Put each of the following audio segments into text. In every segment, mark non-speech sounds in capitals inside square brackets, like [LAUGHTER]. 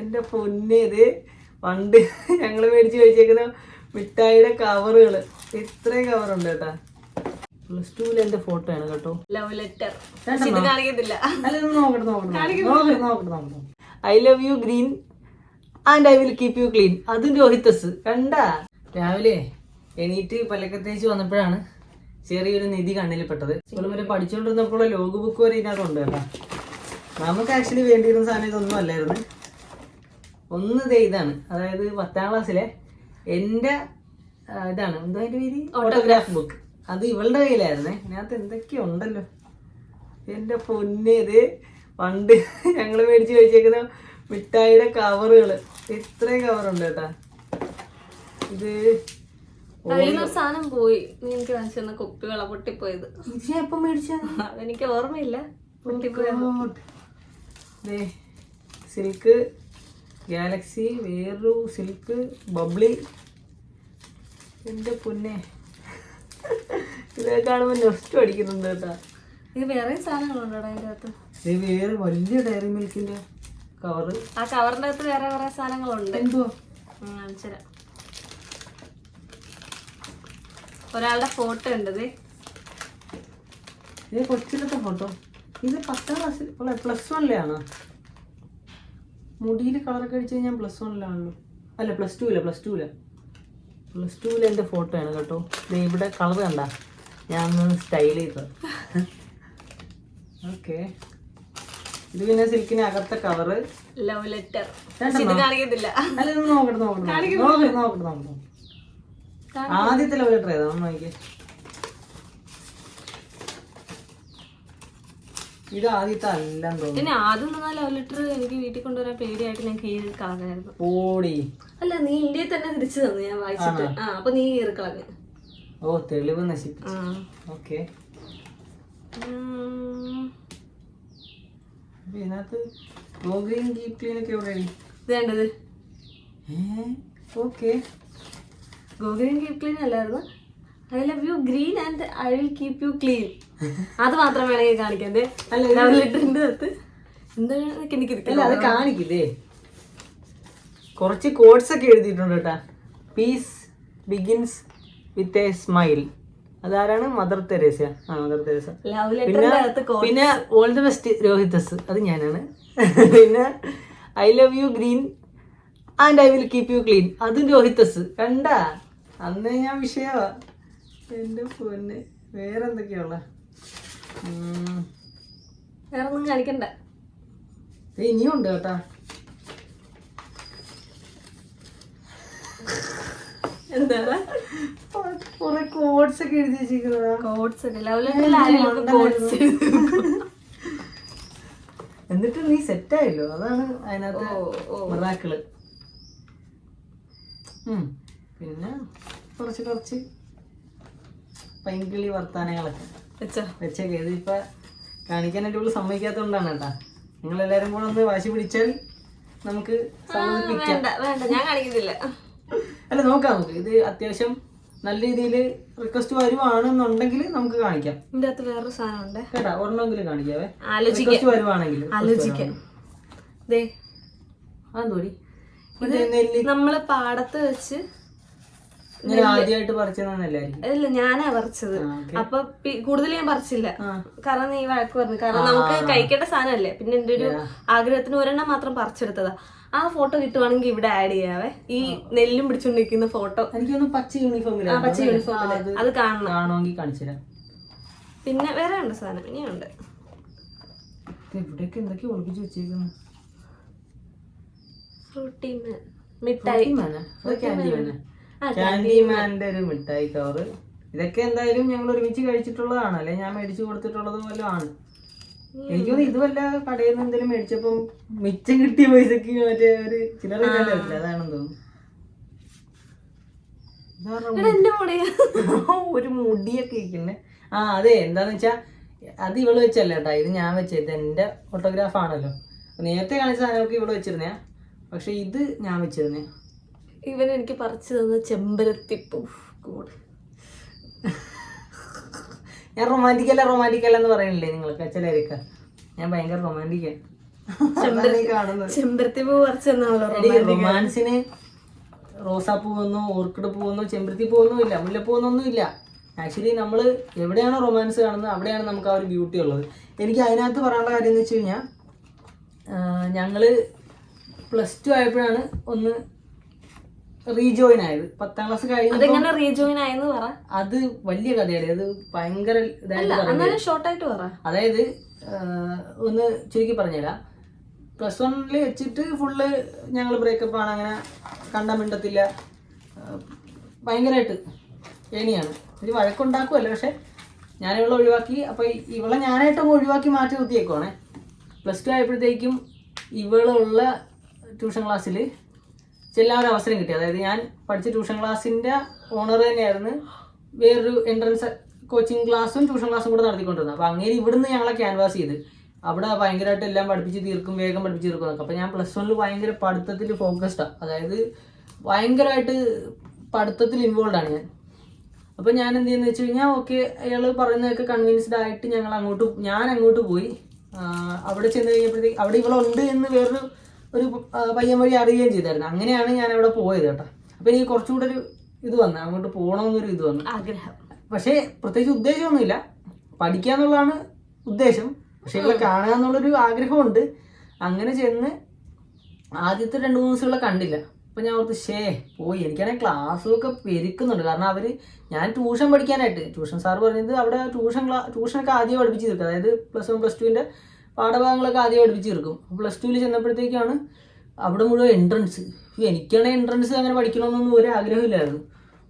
എന്റെ പൊന്നെ ഇത്. പണ്ട് ഞങ്ങൾ മേടിച്ച് കഴിച്ചേക്കുന്ന മിഠായിയുടെ കവറുകൾ ഇത്രയും കവറുണ്ട് കേട്ടാ. പ്ലസ് ടുവിൽ എന്റെ ഫോട്ടോ ആണ് കേട്ടോ. Love letter I love you green and I will keep you clean അതും രോഹിത്തസ്. കണ്ടാ? രാവിലെ എണീറ്റ് പലക്കത്തേച്ച് വന്നപ്പോഴാണ് ചെറിയൊരു നിധി കണ്ണിൽപ്പെട്ടത് പെട്ടത്. ഇപ്പോഴും വരെ പഠിച്ചുകൊണ്ടിരുന്നപ്പോൾ ലോഗ് ബുക്ക് വരെ ഇതിനകത്തുണ്ട് കേട്ടോ. നമുക്ക് ആക്ച്വലി വേണ്ടിയിരുന്ന സാധനം ഇതൊന്നും അല്ലായിരുന്നു. ഒന്ന് ദേ ഇതാണ്. അതായത് പത്താം ക്ലാസ്സിലെ എന്റെ ഇതാണ്. എന്താ അതിന്റെ പേര്? ഓട്ടോഗ്രാഫ് ബുക്ക് അത് ഇവളുടെ കയ്യിലായിരുന്നേ. ഇതിനകത്ത് എന്തൊക്കെയോ ഉണ്ടല്ലോ. എന്റെ പൊന്നെ ഇത് പണ്ട് ഞങ്ങൾ മേടിച്ച് കഴിച്ചേക്കുന്ന മിഠായിയുടെ കവറുകൾ ഇത്രയും കവറുണ്ട് കേട്ടാ. ഇത് സാധനം പോയി. നീ എനിക്ക് കാണിച്ചു തന്ന കുപ്പികള പൊട്ടിപ്പോയത്. എപ്പം മേടിച്ചത് അതെനിക്ക് ഓർമ്മയില്ല. പൊട്ടിപ്പോയത് സിൽക്ക് ഗാലക്സി വേറൊരു സിൽക്ക് ബബ്ലി എന്റെ പൊന്നെ. ഇതൊക്കെ കാണുമ്പോൾ നെസ്റ്റ് അടിക്കുന്നുണ്ട് കേട്ടാ. ഇത് വേറെ സാധനങ്ങളുണ്ടോ അതിന്റെ അകത്ത്? ഇത് വേറെ വലിയ ഡയറി മിൽക്കിന്റെ കവറ് ആ കവറിന്റെ അകത്ത് വേറെ കുറേ സാധനങ്ങളുണ്ട്. എന്തുവാ? ശരി ഒരാളുടെ ഫോട്ടോ ഉണ്ട് ഇത് കൊച്ചിലത്തെ ഫോട്ടോ ഇത് പത്താം ക്ലാസ്സിൽ പ്ലസ് വണ്ണിലാണോ മുടിയിൽ കളറൊക്കെ അടിച്ച് ഞാൻ പ്ലസ് വണ്ണിലാണല്ലോ അല്ല പ്ലസ് ടുവില പ്ലസ് ടുവില പ്ലസ് ടുവിൽ എന്റെ ഫോട്ടോ ആണ് കേട്ടോ. ഇവിടെ കളർ കണ്ട? ഞാൻ ഒന്ന് സ്റ്റൈൽ ചെയ്തത് ഓക്കെ ഇത് പിന്നെ സിൽക്കിന് അകത്തെ കവറ് ലവ് ലെറ്റർ അല്ല നോക്കട്ടെ നോക്കട്ടെ നോക്കട്ടെ. നോക്കട്ടെ നോക്കട്ടെ ആദ്യത്തെ ലവ് ലെറ്റർ ഏതാ? നോക്കിയേ. ഇത് ആദ്യത്തെ തോന്നുന്നു. പിന്നെ ആദ്യം തന്ന ലവ് ലെറ്റർ എനിക്ക് വീട്ടിൽ കൊണ്ടുവരാൻ പേടിയായിട്ട് ഞാൻ കീറി കളഞ്ഞായിരുന്നു ഓടി അല്ല നീ ഇന്ത്യയിൽ തന്നെ തിരിച്ചു തന്നു ഞാൻ വായിച്ചിട്ട്. ആ അപ്പൊ നീ കീറി കളഞ്ഞു ഓ തെളിവ് നശിപ്പിച്ചു. ഓക്കെ. ഇതിനകത്ത് ഡീപ് ക്ലീൻ ഒക്കെ എവിടെ ഇത് കണ്ടത്. ഏ ഓക്കെ. കീപ് ക്ലീൻ അല്ലായിരുന്നു I love you green and I will keep you clean അത് മാത്രം വേണമെങ്കിൽ കാണിക്കാതെ അല്ല, അകത്ത്. എന്താണ് എനിക്ക് അല്ല അത് കാണിക്കില്ലേ? കുറച്ച് കോഡ്സ് ഒക്കെ എഴുതിയിട്ടുണ്ട് കേട്ടാ. Peace begins with a smile അതാരാണ്? മദർ തെരേസ ആ മദർ തെരേസ ലവ് പിന്നെ പിന്നെ ഓൾ ദി ബെസ്റ്റ് രോഹിതസ് അത് ഞാനാണ്. [LAUGHS] പിന്നെ I love you green and I will keep you clean അതും രോഹിതസ് കണ്ട? അന്ന് ഞാൻ വിഷയമാ എന്റെ പൊന്നെ. വേറെ എന്തൊക്കെയുള്ള വേറെ ഒന്നും കാണിക്കണ്ട. ഇനിയും ഉണ്ട് കേട്ടാ. എന്താണ് കുറെ കോഡ്സ് ഒക്കെ എഴുതി വെച്ചിരിക്കുന്നതാ. കോഡ്സ് എന്നിട്ട് നീ സെറ്റ് ആയല്ലോ? അതാണ് അതിനകത്ത് മിറാക്കിൾ. പിന്നെ കുറച്ച് കുറച്ച്. പൈങ്കിളി വർത്താനങ്ങളൊക്കെ വെച്ചോ. വെച്ചേക്കെ. ഇതിപ്പോ കാണിക്കാനായിട്ട് ഇവിടെ സമ്മതിക്കാത്തതുകൊണ്ടാണ് കേട്ടാ. നിങ്ങൾ എല്ലാരും കൂടെ ഒന്ന് വാശി പിടിച്ചാൽ നമുക്ക് സമ്മതിപ്പിക്കാം വേണ്ട വേണ്ട ഞാൻ കാണിക്കുന്നില്ല. അല്ല നോക്കാം നമുക്ക്. ഇത് അത്യാവശ്യം നല്ല രീതിയിൽ റിക്വസ്റ്റ് വരുവാണെന്നുണ്ടെങ്കിൽ നമുക്ക് കാണിക്കാം. ഇതിന്റെ അകത്ത് വേറൊരു സാധനം ഉണ്ട് കേട്ടാ ഒരെണ്ണമെങ്കിലും കാണിക്കാവേ. റിക്വസ്റ്റ് വരുവാണെങ്കിൽ ആലോചിക്കാം. അതെന്തോടി? നമ്മൾ പാടത്ത് വെച്ച് അല്ല ഞാനാ പറിച്ചത്. അപ്പൊ കൂടുതൽ ഞാൻ പറിച്ചില്ല. കാരണം നീ വഴക്ക് പറഞ്ഞു. കാരണം നമുക്ക് കഴിക്കേണ്ട സാധനമല്ലേ? പിന്നെ എന്റെ ഒരു ആഗ്രഹത്തിന് ഒരെണ്ണം മാത്രം പറിച്ചെടുത്തതാ. ആ ഫോട്ടോ കിട്ടുവാണെങ്കിൽ ഇവിടെ ആഡ് ചെയ്യാവേ. ഈ നെല്ലും പിടിച്ചോണ്ടിരിക്കുന്ന ഫോട്ടോ. പച്ച യൂണിഫോമിൽ പച്ച അത് കാണണം. കാണിച്ചുതരാം. പിന്നെ വേറെ ഉണ്ട് സാധനം? ഇനിയുണ്ട് ഒളിപ്പിച്ച് വെച്ചേക്കുന്നു. ഫ്രൂട്ടി മിഠായി. ക്യാൻഡി മാന ആ, ഒരു മിഠായി കവറ് ഇതൊക്കെ എന്തായാലും ഞങ്ങൾ ഒരുമിച്ച് കഴിച്ചിട്ടുള്ളതാണ്. അല്ലെ ഞാൻ മേടിച്ചു കൊടുത്തിട്ടുള്ളത് വല്ലതും ആണ്. എനിക്ക് തോന്നുന്നു ഇത് വല്ല കടയിൽ നിന്ന് എന്തെങ്കിലും മേടിച്ചപ്പം മിച്ചം കിട്ടിയ പൈസക്ക് മറ്റേ ഒരു ഇല്ല അതാണെന്ന് തോന്നുന്നു. [LAUGHS] ഒരു മുടിയൊക്കെ ഇരിക്കുന്നേ. ആ അതെ എന്താന്ന് വെച്ചാ അത് ഇവൾ വെച്ചല്ല കേട്ടാ. ഇത് ഞാൻ വെച്ചത്. ഇത് എന്റെ ഫോട്ടോഗ്രാഫ് ആണല്ലോ. നേരത്തെ കാണിച്ച സാധനമൊക്കെ ഇവൾ വെച്ചിരുന്നേ പക്ഷെ ഇത് ഞാൻ വെച്ചിരുന്നേ ഇവൻ എനിക്ക് പറിച്ചു തന്ന ചെമ്പരത്തി പൂ കൂട് ഞാൻ റൊമാന്റിക് അല്ല റൊമാന്റിക് അല്ല എന്ന് പറയണില്ലേ നിങ്ങൾക്ക് ചിലരൊക്കെ? ഞാൻ ഭയങ്കര റൊമാന്റിക്കാണ് ചെമ്പരത്തി പൂ പറിച്ചു തന്നാണല്ലോ റൊമാൻസിന് റോസാപ്പൂവെന്നോ ഓർക്കിഡ് പൂവെന്നോ ചെമ്പരത്തി പൂവെന്നോ ഇല്ല മുല്ലപ്പൂവെന്നൊന്നും ഇല്ല. ആക്ച്വലി നമ്മൾ എവിടെയാണോ റൊമാൻസ് കാണുന്നത്? അവിടെയാണ് നമുക്ക് ആ ഒരു ബ്യൂട്ടി ഉള്ളത്. എനിക്ക് അതിനകത്ത് പറയാനുള്ള കാര്യം എന്ന് വെച്ച് കഴിഞ്ഞാൽ ഞങ്ങൾ പ്ലസ് ടു ആയപ്പോഴാണ് ഒന്ന് റീജോയിൻ ആയത്. പത്താം ക്ലാസ് കഴിഞ്ഞു റീജോയിൻ ആയെന്ന് പറ. അത് വലിയ കഥയാണ് അത് ഭയങ്കര ഇതായിട്ട് പറയുന്നത്. ഷോർട്ടായിട്ട് പറ. അതായത് ഒന്ന് ചുരുക്കി പറഞ്ഞുതരാം. പ്ലസ് വണ്ണിൽ വെച്ചിട്ട് ഫുള്ള് ഞങ്ങൾ ബ്രേക്കപ്പ് ആണ്. അങ്ങനെ കണ്ട മിണ്ടത്തില്ല. ഭയങ്കരമായിട്ട് ഏണിയാണ് ഒരു വഴക്കുണ്ടാക്കുമല്ലോ പക്ഷെ ഞാൻ ഇവളെ ഒഴിവാക്കി. അപ്പോൾ ഇവളെ ഞാനായിട്ട് ഒഴിവാക്കി മാറ്റി നിർത്തിയേക്കുവാണേ. പ്ലസ് ടു ആയപ്പോഴത്തേക്കും ഇവളുള്ള ട്യൂഷൻ ക്ലാസ്സിൽ ചെല്ലാൻ ഒരു അവസരം കിട്ടി. അതായത് ഞാൻ പഠിച്ച ട്യൂഷൻ ക്ലാസ്സിന്റെ ഓണർ തന്നെയായിരുന്നു. വേറൊരു എൻട്രൻസ് കോച്ചിങ് ക്ലാസ്സും ട്യൂഷൻ ക്ലാസ്സും കൂടെ നടത്തിക്കൊണ്ടിരുന്നത്. അപ്പോൾ അങ്ങനെ ഇവിടുന്ന് ഞങ്ങളെ ക്യാൻവാസ് ചെയ്ത്. അവിടെ ഭയങ്കരമായിട്ട് എല്ലാം പഠിപ്പിച്ച് തീർക്കും വേഗം പഠിപ്പിച്ച് തീർക്കും എന്നൊക്കെ. അപ്പോൾ ഞാൻ പ്ലസ് വണ്ണിൽ ഭയങ്കര പഠിത്തത്തിൽ ഫോക്കസ്ഡാണ് അതായത് ഭയങ്കരമായിട്ട് പഠിത്തത്തിൽ ഇൻവോൾവ് ആണ് ഞാൻ. അപ്പോൾ ഞാൻ എന്ത് ചെയ്യുന്നത് വെച്ച് കഴിഞ്ഞാൽ ഓക്കെ അയാൾ പറയുന്നതൊക്കെ കൺവിൻസ്ഡ് ആയിട്ട് ഞങ്ങൾ അങ്ങോട്ട് ഞാൻ അങ്ങോട്ട് പോയി. അവിടെ ചെന്ന് കഴിഞ്ഞപ്പോഴത്തേക്ക് അവിടെ ഇവളുണ്ട് എന്ന് വേറൊരു ഒരു പയ്യൻ വഴി അറിയുകയും ചെയ്തായിരുന്നു. അങ്ങനെയാണ് ഞാൻ അവിടെ പോയത് കേട്ടോ. അപ്പോൾ എനിക്ക് കുറച്ചുകൂടെ ഒരു ഇത് വന്നു അങ്ങോട്ട് പോകണമെന്നൊരു ഇത് വന്നു. ആഗ്രഹം. പക്ഷേ പ്രത്യേകിച്ച് ഉദ്ദേശമൊന്നുമില്ല. പഠിക്കുക എന്നുള്ളതാണ് ഉദ്ദേശം. പക്ഷെ ഇവളെ കാണുക എന്നുള്ളൊരു ആഗ്രഹമുണ്ട്. അങ്ങനെ ചെന്ന് ആദ്യത്തെ രണ്ട് മൂന്ന് ദിവസങ്ങളെ കണ്ടില്ല. അപ്പം ഞാൻ ഓർത്ത് ഷേ പോയി. എനിക്കാണെങ്കിൽ ക്ലാസ്സും ഒക്കെ പെരുക്കുന്നുണ്ട്. കാരണം അവർ ഞാൻ ട്യൂഷൻ പഠിക്കാനായിട്ട് ട്യൂഷൻ സാർ പറഞ്ഞത് അവിടെ ട്യൂഷൻ ക്ലാ ട്യൂഷനൊക്കെ ആദ്യം പഠിപ്പിച്ച് അതായത് പ്ലസ് വൺ പ്ലസ് ടുവിന്റെ പാഠഭാഗങ്ങളൊക്കെ ആദ്യം പഠിപ്പിച്ച് തീർക്കും. പ്ലസ് ടുവിൽ ചെന്നപ്പോഴത്തേക്കാണ് അവിടെ മുഴുവൻ എൻട്രൻസ് എനിക്കാണെങ്കിൽ എൻട്രൻസ് അങ്ങനെ പഠിക്കണമെന്നൊന്നും ഒരു ആഗ്രഹമില്ലായിരുന്നു.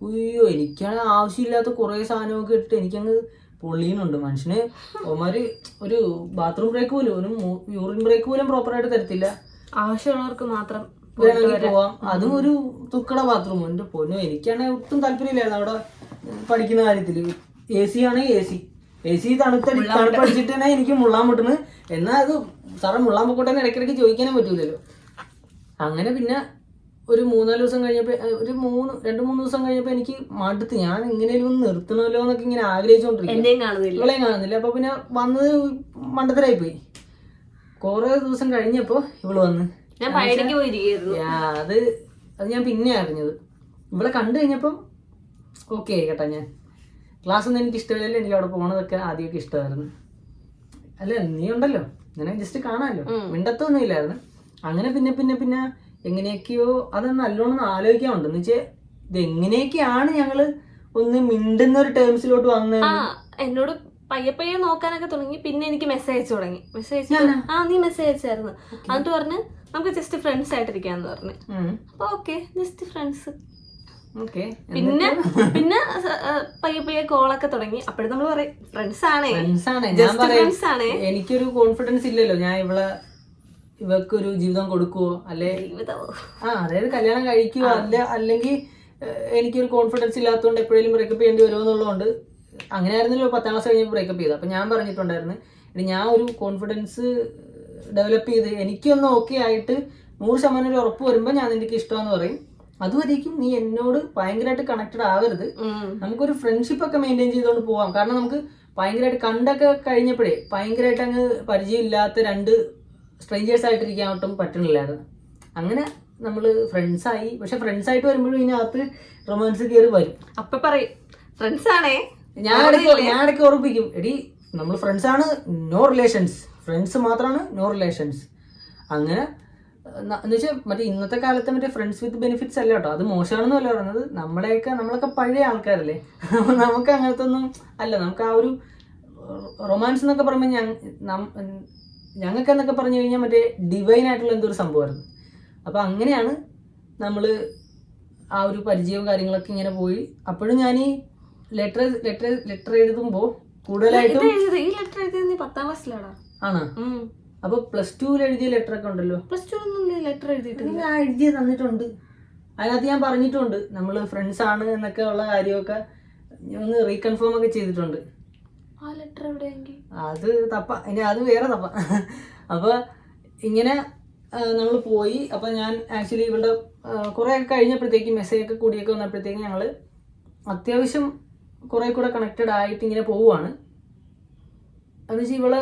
അയ്യോ എനിക്കാണ് ആവശ്യമില്ലാത്ത കുറേ സാധനമൊക്കെ ഇട്ട് എനിക്കങ്ങ് പൊള്ളിയുന്നുണ്ട് മനുഷ്യന് അവന്മാര് ഒരു ബാത്റൂം ബ്രേക്ക് പോലും ഒരു യൂറിൻ ബ്രേക്ക് പോലും പ്രോപ്പറായിട്ട് തരത്തില്ല. ആവശ്യമുള്ളവർക്ക് മാത്രം വേണമെങ്കിൽ പോവാം. അതും ഒരു തുക്കട ബാത്റൂം എന്റെ പൊന്നോ എനിക്കാണെങ്കിൽ ഒട്ടും താല്പര്യമില്ലായിരുന്നു അവിടെ പഠിക്കുന്ന കാര്യത്തിൽ എ സി ആണെങ്കിൽ എ സി എ സി തണുത്തടി തണുപ്പടിച്ചിട്ട് തന്നെ എനിക്ക് മുള്ളാൻ പറ്റുന്നത് എന്നാൽ അത് സാറേ മുള്ളാൻ പൊക്കോട്ടെ എന്ന് ഇടയ്ക്കിടയ്ക്ക് ചോദിക്കാനും പറ്റൂലല്ലോ. അങ്ങനെ പിന്നെ ഒരു മൂന്നാൽ ദിവസം കഴിഞ്ഞപ്പോൾ ഒരു മൂന്ന് രണ്ട് മൂന്ന് ദിവസം കഴിഞ്ഞപ്പോൾ എനിക്ക് മടുത്ത്. ഞാൻ എങ്ങനെയും ഒന്ന് നിർത്തണമല്ലോ എന്നൊക്കെ ഇങ്ങനെ ആഗ്രഹിച്ചുകൊണ്ടിരിക്കും ഇവളെയും കാണുന്നില്ല. അപ്പോൾ പിന്നെ വന്നത് മണ്ടത്തരായി പോയി കുറേ ദിവസം കഴിഞ്ഞപ്പോൾ ഇവൾ വന്ന്. അത് അത് ഞാൻ പിന്നെ അറിഞ്ഞത്. ഇവളെ കണ്ടു കഴിഞ്ഞപ്പം ഓക്കെ കേട്ടോ ഞാൻ. ക്ലാസ് ഒന്നും എനിക്ക് ഇഷ്ടമില്ലല്ലോ. എനിക്ക് അവിടെ പോണതൊക്കെ ആദ്യമൊക്കെ ഇഷ്ടമായിരുന്നു. അല്ല നീ ഉണ്ടല്ലോ ഇങ്ങനെ ജസ്റ്റ് കാണാമല്ലോ. മിണ്ടത്തൊന്നും ഇല്ലായിരുന്നു അങ്ങനെ പിന്നെ പിന്നെ പിന്നെ എങ്ങനെയൊക്കെയോ അത് നല്ലോണം ആലോചിക്കാറുണ്ട് എന്ന് വെച്ചാൽ ഇത് എങ്ങനെയൊക്കെയാണ് ഞങ്ങൾ ഒന്ന് മിണ്ടുന്ന ഒരു ടേംസിലോട്ട് വന്നത് ആ എന്നോട് പയ്യെ പയ്യെ നോക്കാനൊക്കെ തുടങ്ങി. പിന്നെ എനിക്ക് മെസ്സേജ് അയച്ചു തുടങ്ങി മെസ്സേജ്? ആ നീ മെസ്സേജ് അയച്ചായിരുന്നു. എന്നിട്ട് പറഞ്ഞ് നമുക്ക് ജസ്റ്റ് ഫ്രണ്ട്സ് ആയിട്ടിരിക്കാന്ന് പറഞ്ഞു. അപ്പൊ ഓക്കെ ജസ്റ്റ് ഫ്രണ്ട്സ് പിന്നെ പിന്നെ പയ്യെ പയ്യെ കോളൊക്കെ തുടങ്ങി. അപ്പോഴും നമ്മൾ പറയും ഫ്രണ്ട്സ് ആണേ. ഫ്രണ്ട്സ് ആണ്. എനിക്കൊരു കോൺഫിഡൻസ് ഇല്ലല്ലോ. ഞാൻ ഇവളെ ഇവക്കൊരു ജീവിതം കൊടുക്കുവോ? അല്ലെ ആ അതായത് കല്യാണം കഴിക്കുവോ? അല്ല അല്ലെങ്കിൽ എനിക്കൊരു കോൺഫിഡൻസ് ഇല്ലാത്തതുകൊണ്ട് എപ്പോഴേലും ബ്രേക്കപ്പ് ചെയ്യേണ്ടി വരുമോ എന്നുള്ളതുകൊണ്ട് അങ്ങനെ ആയിരുന്നല്ലോ പത്താം ക്ലാസ് കഴിഞ്ഞ് ബ്രേക്കപ്പ് ചെയ്തത്. അപ്പം ഞാൻ പറഞ്ഞിട്ടുണ്ടായിരുന്നു ഇനി ഞാൻ ഒരു കോൺഫിഡൻസ് ഡെവലപ്പ് ചെയ്ത് എനിക്കൊന്ന് ഓക്കെ ആയിട്ട് നൂറ് ശതമാനം ഒരു ഉറപ്പ് വരുമ്പോൾ ഞാൻ നിനക്ക് ഇഷ്ടമെന്ന് പറയും. അതുവരേക്കും നീ എന്നോട് ഭയങ്കരമായിട്ട് കണക്റ്റഡ് ആവരുത്. നമുക്കൊരു ഫ്രണ്ട്ഷിപ്പ് ഒക്കെ മെയിന്റെയിൻ ചെയ്തുകൊണ്ട് പോവാം. കാരണം നമുക്ക് ഭയങ്കരമായിട്ട് കണ്ടൊക്കെ കഴിഞ്ഞപ്പോഴേ ഭയങ്കരമായിട്ട് അങ്ങ് പരിചയമില്ലാത്ത രണ്ട് സ്ട്രേഞ്ചേഴ്സ് ആയിട്ടിരിക്കാൻ ഒട്ടും പറ്റണില്ലായിരുന്നു അങ്ങനെ നമ്മൾ ഫ്രണ്ട്സായി പക്ഷെ ഫ്രണ്ട്സ് ആയിട്ട് വരുമ്പോഴും ഇതിനകത്ത് റൊമാൻസ് കയറി വരും. അപ്പൊ പറയും. ഫ്രണ്ട്സ് ആണേ. ഞാൻ ഞാൻ ഇടയ്ക്ക് ഓർപ്പിക്കും എടി നമ്മൾ ഫ്രണ്ട്സ് ആണ് നോ റിലേഷൻസ് ഫ്രണ്ട്സ് മാത്രമാണ് നോ റിലേഷൻസ് അങ്ങനെ എന്ന് വെച്ചാൽ മറ്റേ ഇന്നത്തെ കാലത്തെ മറ്റേ ഫ്രണ്ട്സ് വിത്ത് ബെനിഫിറ്റ്സ് അല്ല കേട്ടോ. അത് മോശമാണെന്നല്ല പറയുന്നത് നമ്മളെയൊക്കെ നമ്മളൊക്കെ പഴയ ആൾക്കാരല്ലേ. അപ്പൊ നമുക്ക് അങ്ങനത്തെ ഒന്നും അല്ല. നമുക്ക് ആ ഒരു റൊമാൻസ് എന്നൊക്കെ പറയുമ്പോൾ ഞങ്ങൾക്ക് എന്നൊക്കെ പറഞ്ഞു കഴിഞ്ഞാൽ മറ്റേ ഡിവൈൻ ആയിട്ടുള്ള എന്തോ ഒരു സംഭവമായിരുന്നു. അപ്പോൾ അങ്ങനെയാണ് നമ്മൾ ആ ഒരു പരിചയവും കാര്യങ്ങളൊക്കെ ഇങ്ങനെ പോയി. അപ്പോഴും ഞാൻ ഈ ലെറ്റർ ലെറ്റർ ലെറ്റർ എഴുതുമ്പോൾ കൂടുതലായിട്ടും ഈ ലെറ്റർ എഴുതിയത് നീ പത്താം ആണോ? അപ്പോൾ പ്ലസ് ടുവിൽ എഴുതിയ ലെറ്റർ ഒക്കെ ഉണ്ടല്ലോ. പ്ലസ് ടു ഒന്നും ലെറ്റർ എഴുതിയിട്ടില്ല. ഞാൻ എഴുതി തന്നിട്ടുണ്ട്. അതിനകത്ത് ഞാൻ പറഞ്ഞിട്ടുണ്ട്. നമ്മൾ ഫ്രണ്ട്സ് ആണ് എന്നൊക്കെ ഉള്ള കാര്യമൊക്കെ ഒന്ന് റീകൺഫേം ഒക്കെ ചെയ്തിട്ടുണ്ട്. ആ ലെറ്റർ എവിടെയെങ്കിൽ അത് തപ്പ. ഇനി അത് വേറെ തപ്പ. അപ്പൊ ഇങ്ങനെ നമ്മൾ പോയി. അപ്പൊ ഞാൻ ആക്ച്വലി ഇവളുടെ കുറെ ഒക്കെ കഴിഞ്ഞപ്പോഴത്തേക്ക് മെസ്സേജ് ഒക്കെ കൂടിയൊക്കെ വന്നപ്പോഴത്തേക്ക് ഞങ്ങൾ അത്യാവശ്യം കുറെ കൂടെ കണക്റ്റഡ് ആയിട്ട് ഇങ്ങനെ പോവുകയാണ് എന്ന് വെച്ചാൽ ഇവൾ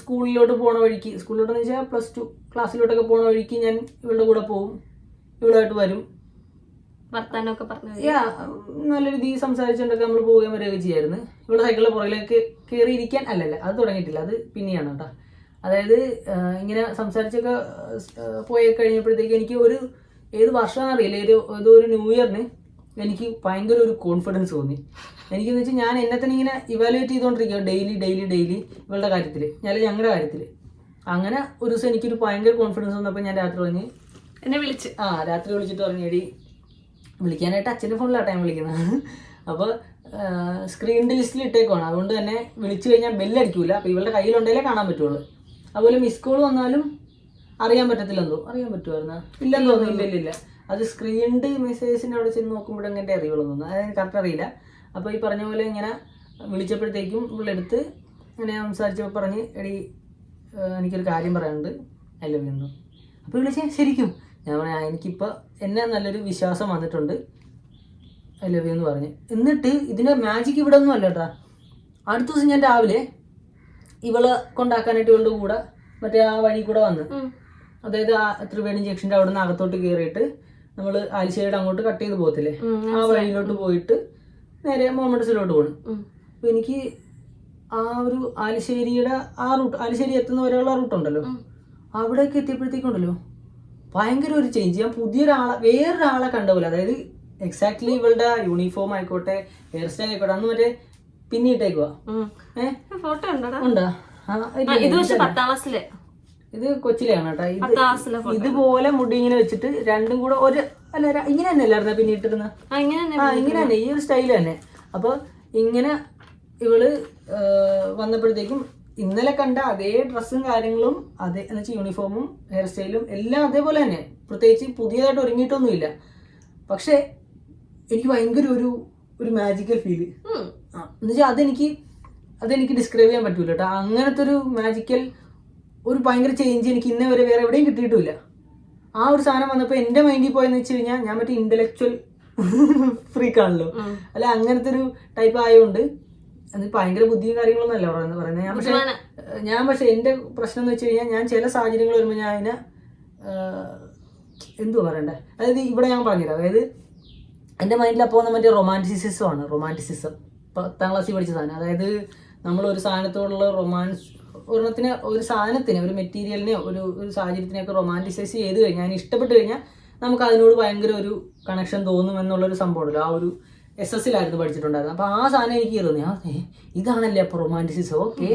സ്കൂളിലോട്ട് പോണ വഴിക്ക്. സ്കൂളിലോട്ടെന്ന് വെച്ചാൽ പ്ലസ് ടു ക്ലാസ്സിലോട്ടൊക്കെ പോണ വഴിക്ക് ഞാൻ ഇവളുടെ കൂടെ പോകും ഇവളുമായിട്ട് വരും. വർത്താനമൊക്കെ പറഞ്ഞു നല്ല രീതിയിൽ സംസാരിച്ചുകൊണ്ടൊക്കെ നമ്മൾ പോവുകയും വരികയൊക്കെ ചെയ്യായിരുന്നു. ഇവിടെ സൈക്കിളിലെ പുറകിലേക്ക് കയറി ഇരിക്കാൻ അല്ലല്ല അത് തുടങ്ങിയിട്ടില്ല. അത് പിന്നെയാണ് കേട്ടോ. അതായത് ഇങ്ങനെ സംസാരിച്ചൊക്കെ പോയ കഴിഞ്ഞപ്പോഴത്തേക്ക് എനിക്ക് ഒരു ഏത് വർഷമാണെന്നറിയില്ല. ഏതോ ഒരു ന്യൂ ഇയറിന് എനിക്ക് ഭയങ്കര ഒരു കോൺഫിഡൻസ് തോന്നി. എനിക്കെന്ന് വെച്ചാൽ ഞാൻ എന്നെ തന്നെ ഇങ്ങനെ ഇവാലുവേറ്റ് ചെയ്തുകൊണ്ടിരിക്കുക ഡെയിലി ഡെയിലി ഡെയിലി ഇവളുടെ കാര്യത്തിൽ ഞാൻ ഞങ്ങളുടെ കാര്യത്തിൽ അങ്ങനെ ഒരു ദിവസം എനിക്കൊരു ഭയങ്കര കോൺഫിഡൻസ് വന്നപ്പോൾ ഞാൻ രാത്രി പറഞ്ഞ് എന്നെ വിളിച്ച്. ആ രാത്രി വിളിച്ചിട്ട് പറഞ്ഞേടി വിളിക്കാനായിട്ട് അച്ഛന്റെ ഫോണിലാണ് ടൈം വിളിക്കുന്നത് അപ്പോൾ സ്ക്രീൻ ലിസ്റ്റിൽ ഇട്ടേക്കുവാണ്. അതുകൊണ്ട് തന്നെ വിളിച്ചു കഴിഞ്ഞാൽ ബെല്ലടിക്കൂല അപ്പോൾ ഇവളുടെ കയ്യിലുണ്ടെങ്കിലേ കാണാൻ പറ്റുള്ളൂ. അതുപോലെ മിസ് കോൾ വന്നാലും അറിയാൻ പറ്റത്തില്ലെന്തോ? അറിയാൻ പറ്റുമായിരുന്നോ ഇല്ലെന്ന് തോന്നുന്നു. ഇല്ല ഇല്ല ഇല്ല. അത് സ്ക്രീൻഡ് മെസ്സേജസിന്റെ അവിടെ ചെന്ന് നോക്കുമ്പോൾ എങ്ങനെ അറിയുള്ളൂ അതായത് കറക്റ്റ് അറിയില്ല. അപ്പോൾ ഈ പറഞ്ഞ പോലെ ഇങ്ങനെ വിളിച്ചപ്പോഴത്തേക്കും ഇവളെടുത്ത് ഇങ്ങനെ സംസാരിച്ചപ്പോൾ പറഞ്ഞ് എടി എനിക്കൊരു കാര്യം പറയാനുണ്ട്. ഐ ലവ് യു അപ്പോൾ വിളിച്ചേ ശരിക്കും? ഞാൻ "ആ, എനിക്കിപ്പോൾ എന്നെ നല്ലൊരു വിശ്വാസം വന്നിട്ടുണ്ട്. ഐ ലവ് യു എന്ന് പറഞ്ഞ്. എന്നിട്ട് ഇതിന്റെ മാജിക് ഇവിടെ ഒന്നും അല്ല കേട്ടാ അടുത്ത ദിവസം ഞാൻ രാവിലെ ഇവളെ കൊണ്ടാക്കാനായിട്ട് ഇവളുടെ കൂടെ മറ്റേ ആ വഴി കൂടെ വന്ന് അതായത് ആ ത്രിവേണി ജംഗ്ഷന്റെ അവിടെ നിന്ന് അകത്തോട്ട് കയറിയിട്ട് നമ്മൾ ആലിശ്ശേരിയുടെ അങ്ങോട്ട് കട്ട് ചെയ്ത് പോകത്തില്ലേ? ആ വഴിയിലോട്ട് പോയിട്ട് നേരെ മൊമൻസിലോട്ട് പോകണം അപ്പൊ എനിക്ക് ആ ഒരു ആലിശ്ശേരിയുടെ ആ റൂട്ട് ആലിശ്ശേരി എത്തുന്ന വരെയുള്ള റൂട്ട് ഉണ്ടല്ലോ. അവിടെയൊക്കെ എത്തിയപ്പോഴത്തേക്കുണ്ടല്ലോ ഭയങ്കര ഒരു ചേഞ്ച് ഞാൻ പുതിയൊരാളെ വേറൊരാളെ കണ്ട പോലെ അതായത് എക്സാക്ട്ലി ഇവളുടെ യൂണിഫോം ആയിക്കോട്ടെ ഹെയർ സ്റ്റൈൽ ആയിക്കോട്ടെ അന്ന് മറ്റേ പിന്നിട്ടേക്കുവാ. ഏഹ് ഫോട്ടോ ഉണ്ടോ ഉണ്ടോ? ആ, ഇത് പക്ഷെ. പത്താം ക്ലാസ്സിലെ ഇത് കൊച്ചിലാണ് കേട്ടോ. ഇതുപോലെ മുടി ഇങ്ങനെ വെച്ചിട്ട് രണ്ടും കൂടെ ഒരു അല്ല ഇങ്ങനെ തന്നെ അല്ലായിരുന്ന പിന്നെ ഇട്ടിരുന്ന ഇങ്ങനെ തന്നെ ഈ ഒരു സ്റ്റൈൽ തന്നെ. അപ്പൊ ഇങ്ങനെ ഇവൾ വന്നപ്പോഴത്തേക്കും ഇന്നലെ കണ്ട അതേ ഡ്രസ്സും കാര്യങ്ങളും അതേ എന്ന് വെച്ചാൽ യൂണിഫോമും ഹെയർ സ്റ്റൈലും എല്ലാം അതേപോലെ തന്നെ. പ്രത്യേകിച്ച് പുതിയതായിട്ട് ഒരുങ്ങിയിട്ടൊന്നുമില്ല. പക്ഷേ എനിക്ക് ഭയങ്കര ഒരു ഒരു മാജിക്കൽ ഫീൽ. എന്നുവെച്ചാൽ അതെനിക്ക് അതെനിക്ക് ഡിസ്ക്രൈബ് ചെയ്യാൻ പറ്റൂല കേട്ടോ. അങ്ങനത്തെ ഒരു മാജിക്കൽ ഒരു ഭയങ്കര ചേഞ്ച് എനിക്ക് ഇന്നേ വരെ വേറെ എവിടെയും കിട്ടിയിട്ടില്ല. ആ ഒരു സാധനം വന്നപ്പോൾ എന്റെ മൈൻഡിൽ പോയെന്ന് വെച്ച് കഴിഞ്ഞാൽ ഞാൻ മറ്റേ ഇന്റലക്ച്വൽ ഫ്രീക്കാണല്ലോ. അല്ല അങ്ങനത്തെ ഒരു ടൈപ്പ് ആയതുകൊണ്ട് അത് ഭയങ്കര ബുദ്ധിയും കാര്യങ്ങളൊന്നും അല്ല പറയുന്നത് പറയുന്നത്. ഞാൻ പക്ഷേ ഞാൻ പക്ഷേ എന്റെ പ്രശ്നം എന്ന് വെച്ച് കഴിഞ്ഞാൽ ഞാൻ ചില സാഹചര്യങ്ങൾ വരുമ്പോൾ ഞാൻ അതിനെ എന്തു പറയണ്ടേ? അതായത് ഇവിടെ ഞാൻ പറഞ്ഞുതരാം അതായത് എന്റെ മൈൻഡിൽ അപ്പോൾ മറ്റേ റൊമാന്റിസിസം ആണ്. റൊമാന്റിസിസം പത്താം ക്ലാസ്സിൽ പഠിച്ച സാധനം. അതായത് നമ്മൾ ഒരു സാധനത്തോടുള്ള റൊമാൻസ് ഒരെണ്ണത്തിന് ഒരു സാധനത്തിന് ഒരു മെറ്റീരിയലിനെ ഒരു ഒരു സാഹചര്യത്തിനെയൊക്കെ റൊമാന്റിസൈസ് ചെയ്ത് കഴിഞ്ഞാൽ ഇഷ്ടപ്പെട്ട് കഴിഞ്ഞാൽ നമുക്ക് അതിനോട് ഭയങ്കര ഒരു കണക്ഷൻ തോന്നും എന്നുള്ളൊരു സംഭവമല്ലോ ആ ഒരു എസ് എസിലായിരുന്നു പഠിച്ചിട്ടുണ്ടായിരുന്നു അപ്പോൾ ആ സാധനം എനിക്ക് തോന്നി ആ ഇതാണല്ലേ അപ്പോൾ റൊമാന്റിസിസം ഓക്കെ.